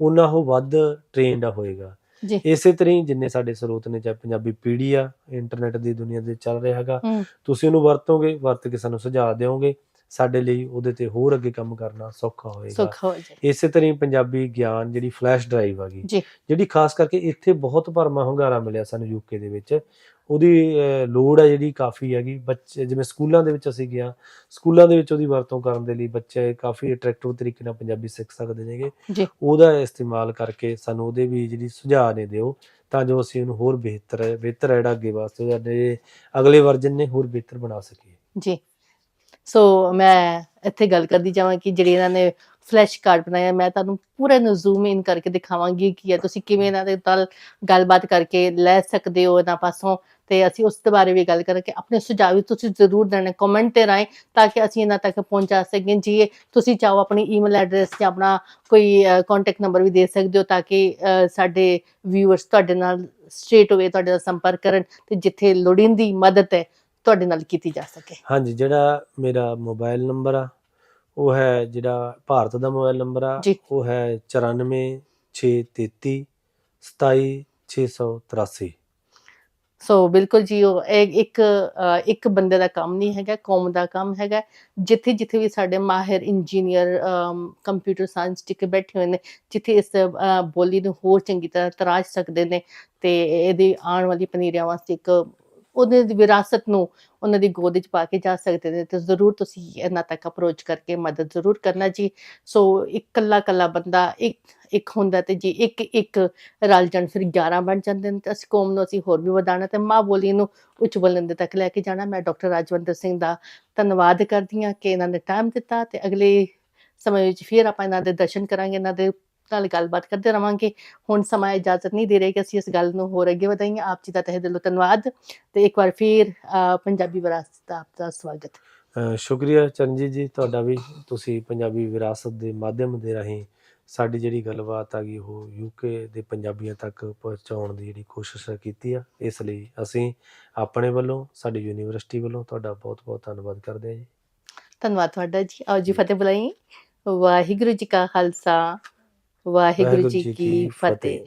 Speaker 1: ਉਹਨਾਂ ਉਹ ਵੱਧ ਟ੍ਰੇਨਡ ਹੋਏਗਾ।
Speaker 2: ਜੀ।
Speaker 1: ਇਸੇ ਤਰ੍ਹਾਂ ਹੀ ਜਿੰਨੇ ਸਾਡੇ ਸਰੋਤ ਨੇ ਚਾਹੇ ਪੰਜਾਬੀ ਪੀੜੀ ਆ ਇੰਟਰਨੈਟ ਦੀ ਦੁਨੀਆ ਤੇ ਚੱਲ ਰਿਹਾ ਹੈਗਾ ਤੁਸੀਂ ਉਹਨੂੰ ਵਰਤੋਗੇ ਵਰਤ ਕੇ ਸਾਨੂੰ ਸੁਝਾਅ ਦਿਓਗੇ ਸਾਡੇ ਲਈ ਉਹਦੇ ਤੇ ਹੋਰ ਅੱਗੇ ਕੰਮ ਕਰਨਾ ਸੌਖਾ ਹੋਏਗਾ।
Speaker 2: ਸੁੱਖ ਹੋ ਜਾਏ
Speaker 1: ਇਸੇ ਤਰ੍ਹਾਂ ਪੰਜਾਬੀ ਗਿਆਨ ਜਿਹੜੀ ਫਲੈਸ਼ ਡਰਾਈਵ ਹੈਗੀ
Speaker 2: ਜੀ।
Speaker 1: ਜਿਹੜੀ ਖਾਸ ਕਰਕੇ ਇੱਥੇ ਬਹੁਤ ਭਰਮਾ ਹੁੰਗਾਰਾ ਮਿਲਿਆ ਸਾਨੂੰ ਯੂਕੇ ਦੇ ਵਿੱਚ ਉਹਦੀ ਲੋੜ ਹੈ ਜਿਹੜੀ ਕਾਫੀ ਹੈਗੀ। ਬੱਚੇ ਜਿਵੇਂ ਸਕੂਲਾਂ ਦੇ ਵਿੱਚ ਅਸੀਂ ਗਿਆ ਸਕੂਲਾਂ ਦੇ ਵਿੱਚ ਉਹਦੀ ਵਰਤੋਂ ਕਰਨ ਦੇ ਲਈ ਬੱਚੇ ਕਾਫੀ ਅਟਰੈਕਟਿਵ ਤਰੀਕੇ ਨਾਲ ਪੰਜਾਬੀ ਸਿੱਖ ਸਕਦੇ ਨੇਗੇ। ਉਹਦਾ ਇਸਤੇਮਾਲ ਕਰਕੇ ਸਾਨੂੰ ਉਹਦੇ ਵੀ ਜਿਹੜੀ ਸੁਝਾਅ ਨੇ ਦਿਓ ਤਾਂ ਜੋ ਅਸੀਂ ਉਹਨੂੰ ਹੋਰ ਬਿਹਤਰ ਬਿਹਤਰ ਜਿਹੜਾ ਅੱਗੇ ਵਾਸਤੇ ਸਾਡੇ ਅਗਲੇ ਵਰਜਨ ਨੇ ਹੋਰ ਬਿਹਤਰ ਬਣਾ ਸਕੀਏ।
Speaker 2: ਜੀ। ਸੋ ਮੈਂ ਇੱਥੇ ਗੱਲ ਕਰਦੀ ਜਾਵਾਂ ਕਿ ਜਿਹੜੇ ਇਹਨਾਂ ਨੇ ਫਲੈਸ਼ ਕਾਰਡ ਬਣਾਇਆ, ਮੈਂ ਤੁਹਾਨੂੰ ਪੂਰਾ ਨੂੰ ਜ਼ੂਮ ਇਨ ਕਰਕੇ ਦਿਖਾਵਾਂਗੀ ਕਿ ਤੁਸੀਂ ਕਿਵੇਂ ਇਹਨਾਂ ਦੇ ਨਾਲ ਗੱਲਬਾਤ ਕਰਕੇ ਲੈ ਸਕਦੇ ਹੋ ਇਹਨਾਂ ਪਾਸੋਂ। ਤੇ ਅਸੀਂ ਉਸ ਦੇ ਬਾਰੇ ਵੀ ਗੱਲ ਕਰਾਂਗੇ, ਆਪਣੇ ਸੁਝਾਅ ਵੀ ਤੁਸੀਂ ਜ਼ਰੂਰ ਦੇਣਾ ਕਮੈਂਟ ਤੇ ਰਾਏ ਤਾਂ ਕਿ ਅਸੀਂ ਇਹਨਾਂ ਤੱਕ ਪਹੁੰਚਾ ਸਕੀਏ। ਜੇ, ਤੁਸੀਂ ਚਾਹੋ ਆਪਣੀ ਈਮੇਲ ਐਡਰੈਸ ਜਾਂ ਆਪਣਾ ਕੋਈ ਕੰਟੈਕਟ ਨੰਬਰ ਵੀ ਦੇ ਸਕਦੇ ਹੋ, ਤਾਂ ਕਿ ਸਾਡੇ ਵਿਊਅਰਸ ਤੁਹਾਡੇ ਨਾਲ ਸਟ੍ਰੇਟ ਹੋਵੇ ਤੁਹਾਡੇ ਨਾਲ ਸੰਪਰਕ ਕਰਨ ਤੇ ਜਿੱਥੇ ਲੋੜੀਂਦੀ ਮਦਦ ਹੈ, ਤੁਹਾਡੇ ਨਾਲ ਕੀਤੀ ਜਾ ਸਕੇ।
Speaker 1: ਹਾਂਜੀ, ਜਿਹੜਾ ਮੇਰਾ ਮੋਬਾਈਲ ਨੰਬਰ ਆ ਉਹ ਹੈ ਜਿਹੜਾ ਭਾਰਤ ਦਾ ਮੋਬਾਈਲ ਨੰਬਰ ਆ
Speaker 2: ਜੀ।
Speaker 1: ਉਹ ਹੈ 94633 27683
Speaker 2: ਸੋ ਬਿਲਕੁਲ ਜੀ ਉਹ ਇਹ ਇੱਕ ਇੱਕ ਬੰਦੇ ਦਾ ਕੰਮ ਨਹੀਂ ਹੈਗਾ ਕੌਮ ਦਾ ਕੰਮ ਹੈਗਾ ਜਿੱਥੇ ਜਿੱਥੇ ਵੀ ਸਾਡੇ ਮਾਹਿਰ ਇੰਜੀਨੀਅਰ ਕੰਪਿਊਟਰ ਸਾਇੰਸ ਟਿਕ ਬੈਠੇ ਹੋਏ ਨੇ ਜਿੱਥੇ ਇਸ ਬੋਲੀ ਨੂੰ ਹੋਰ ਚੰਗੀ ਤਰ੍ਹਾਂ ਤਰਾਸ਼ ਸਕਦੇ ਨੇ ਤੇ ਇਹਦੀ ਆਉਣ ਵਾਲੀ ਪਨੀਰੀਆਂ ਵਾਸਤੇ ਇੱਕ ਉਹਨਾਂ ਦੀ ਵਿਰਾਸਤ ਨੂੰ ਉਹਨਾਂ ਦੀ ਗੋਦ ਵਿੱਚ ਪਾ ਕੇ ਜਾ ਸਕਦੇ ਨੇ, ਤੇ ਜ਼ਰੂਰ ਤੁਸੀਂ ਇਹਨਾਂ ਤੱਕ ਅਪਰੋਚ ਕਰਕੇ ਮਦਦ ਜ਼ਰੂਰ ਕਰਨਾ ਜੀ। ਸੋ ਇਕੱਲਾ ਕੱਲਾ ਬੰਦਾ ਇੱਕ ਇੱਕ ਹੁੰਦਾ ਤੇ ਜੀ ਇੱਕ ਇੱਕ ਰਲ ਜਾਣ ਫਿਰ 11 ਬਣ ਜਾਂਦੇ ਨੇ, ਤੇ ਅਸੀਂ ਕੌਮ ਨੂੰ ਅਸੀਂ ਹੋਰ ਵੀ ਵਧਾਉਣਾ ਤੇ ਮਾਂ ਬੋਲੀ ਨੂੰ ਉੱਚ ਬੁਲੰਦ ਤੱਕ ਲੈ ਕੇ ਜਾਣਾ। ਮੈਂ ਡਾਕਟਰ ਰਾਜਵਿੰਦਰ ਸਿੰਘ ਦਾ ਧੰਨਵਾਦ ਕਰਦੀ ਹਾਂ ਕਿ ਇਹਨਾਂ ਨੇ ਟਾਈਮ ਦਿੱਤਾ ਤੇ ਅਗਲੇ ਸਮੇਂ ਵਿੱਚ ਫਿਰ ਆਪਾਂ ਇਹਨਾਂ ਦੇ ਦਰਸ਼ਨ ਕਰਾਂਗੇ, ਇਹਨਾਂ ਦੇ ਨਾਲ ਗੱਲਬਾਤ ਕਰਦੇ ਰਵਾਂਗੇ। ਹੁਣ ਸਮਾਂ ਇਜਾਜ਼ਤ ਨਹੀਂ ਦੇ ਰਿਹਾ ਕਿ ਅਸੀਂ ਇਸ ਗੱਲ ਨੂੰ ਹੋਰ ਅੱਗੇ ਵਧਾਈਏ। ਆਪ ਜੀ ਦਾ ਤਹਿ ਦਿਲੋਂ ਧੰਨਵਾਦ। ਤੇ ਇੱਕ ਵਾਰ ਫਿਰ ਪੰਜਾਬੀ ਵਿਰਾਸਤ ਦਾ ਆਪ ਦਾ ਸਵਾਗਤ।
Speaker 1: ਸ਼ੁਕਰੀਆ ਚਰਨਜੀਤ ਜੀ ਤੁਹਾਡਾ ਵੀ ਤੁਸੀਂ ਪੰਜਾਬੀ ਵਿਰਾਸਤ ਦੇ ਮਾਧਿਅਮ ਦੇ ਰਾਹੀਂ ਸਾਡੀ ਜਿਹੜੀ ਗੱਲਬਾਤ ਆ ਗਈ ਉਹ ਯੂਕੇ ਦੇ ਪੰਜਾਬੀਆਂ ਤੱਕ ਪਹੁੰਚਾਉਣ ਦੀ ਜਿਹੜੀ ਕੋਸ਼ਿਸ਼ ਕੀਤੀ ਆ ਇਸ ਲਈ ਅਸੀਂ ਆਪਣੇ ਵੱਲੋਂ ਸਾਡੀ ਯੂਨੀਵਰਸਿਟੀ ਵੱਲੋਂ ਤੁਹਾਡਾ ਬਹੁਤ-ਬਹੁਤ ਧੰਨਵਾਦ ਕਰਦੇ ਹਾਂ ਜੀ।
Speaker 2: ਧੰਨਵਾਦ ਤੁਹਾਡਾ ਜੀ। ਆਓ ਜੀ। ਫਤਿਹ ਬੁਲਾਈ। ਵਾਹਿਗੁਰੂ ਜੀ ਕਾ ਖਾਲਸਾ। ਵਾਹਿਗੁਰੂ ਜੀ ਕੀ ਫਤਿਹ।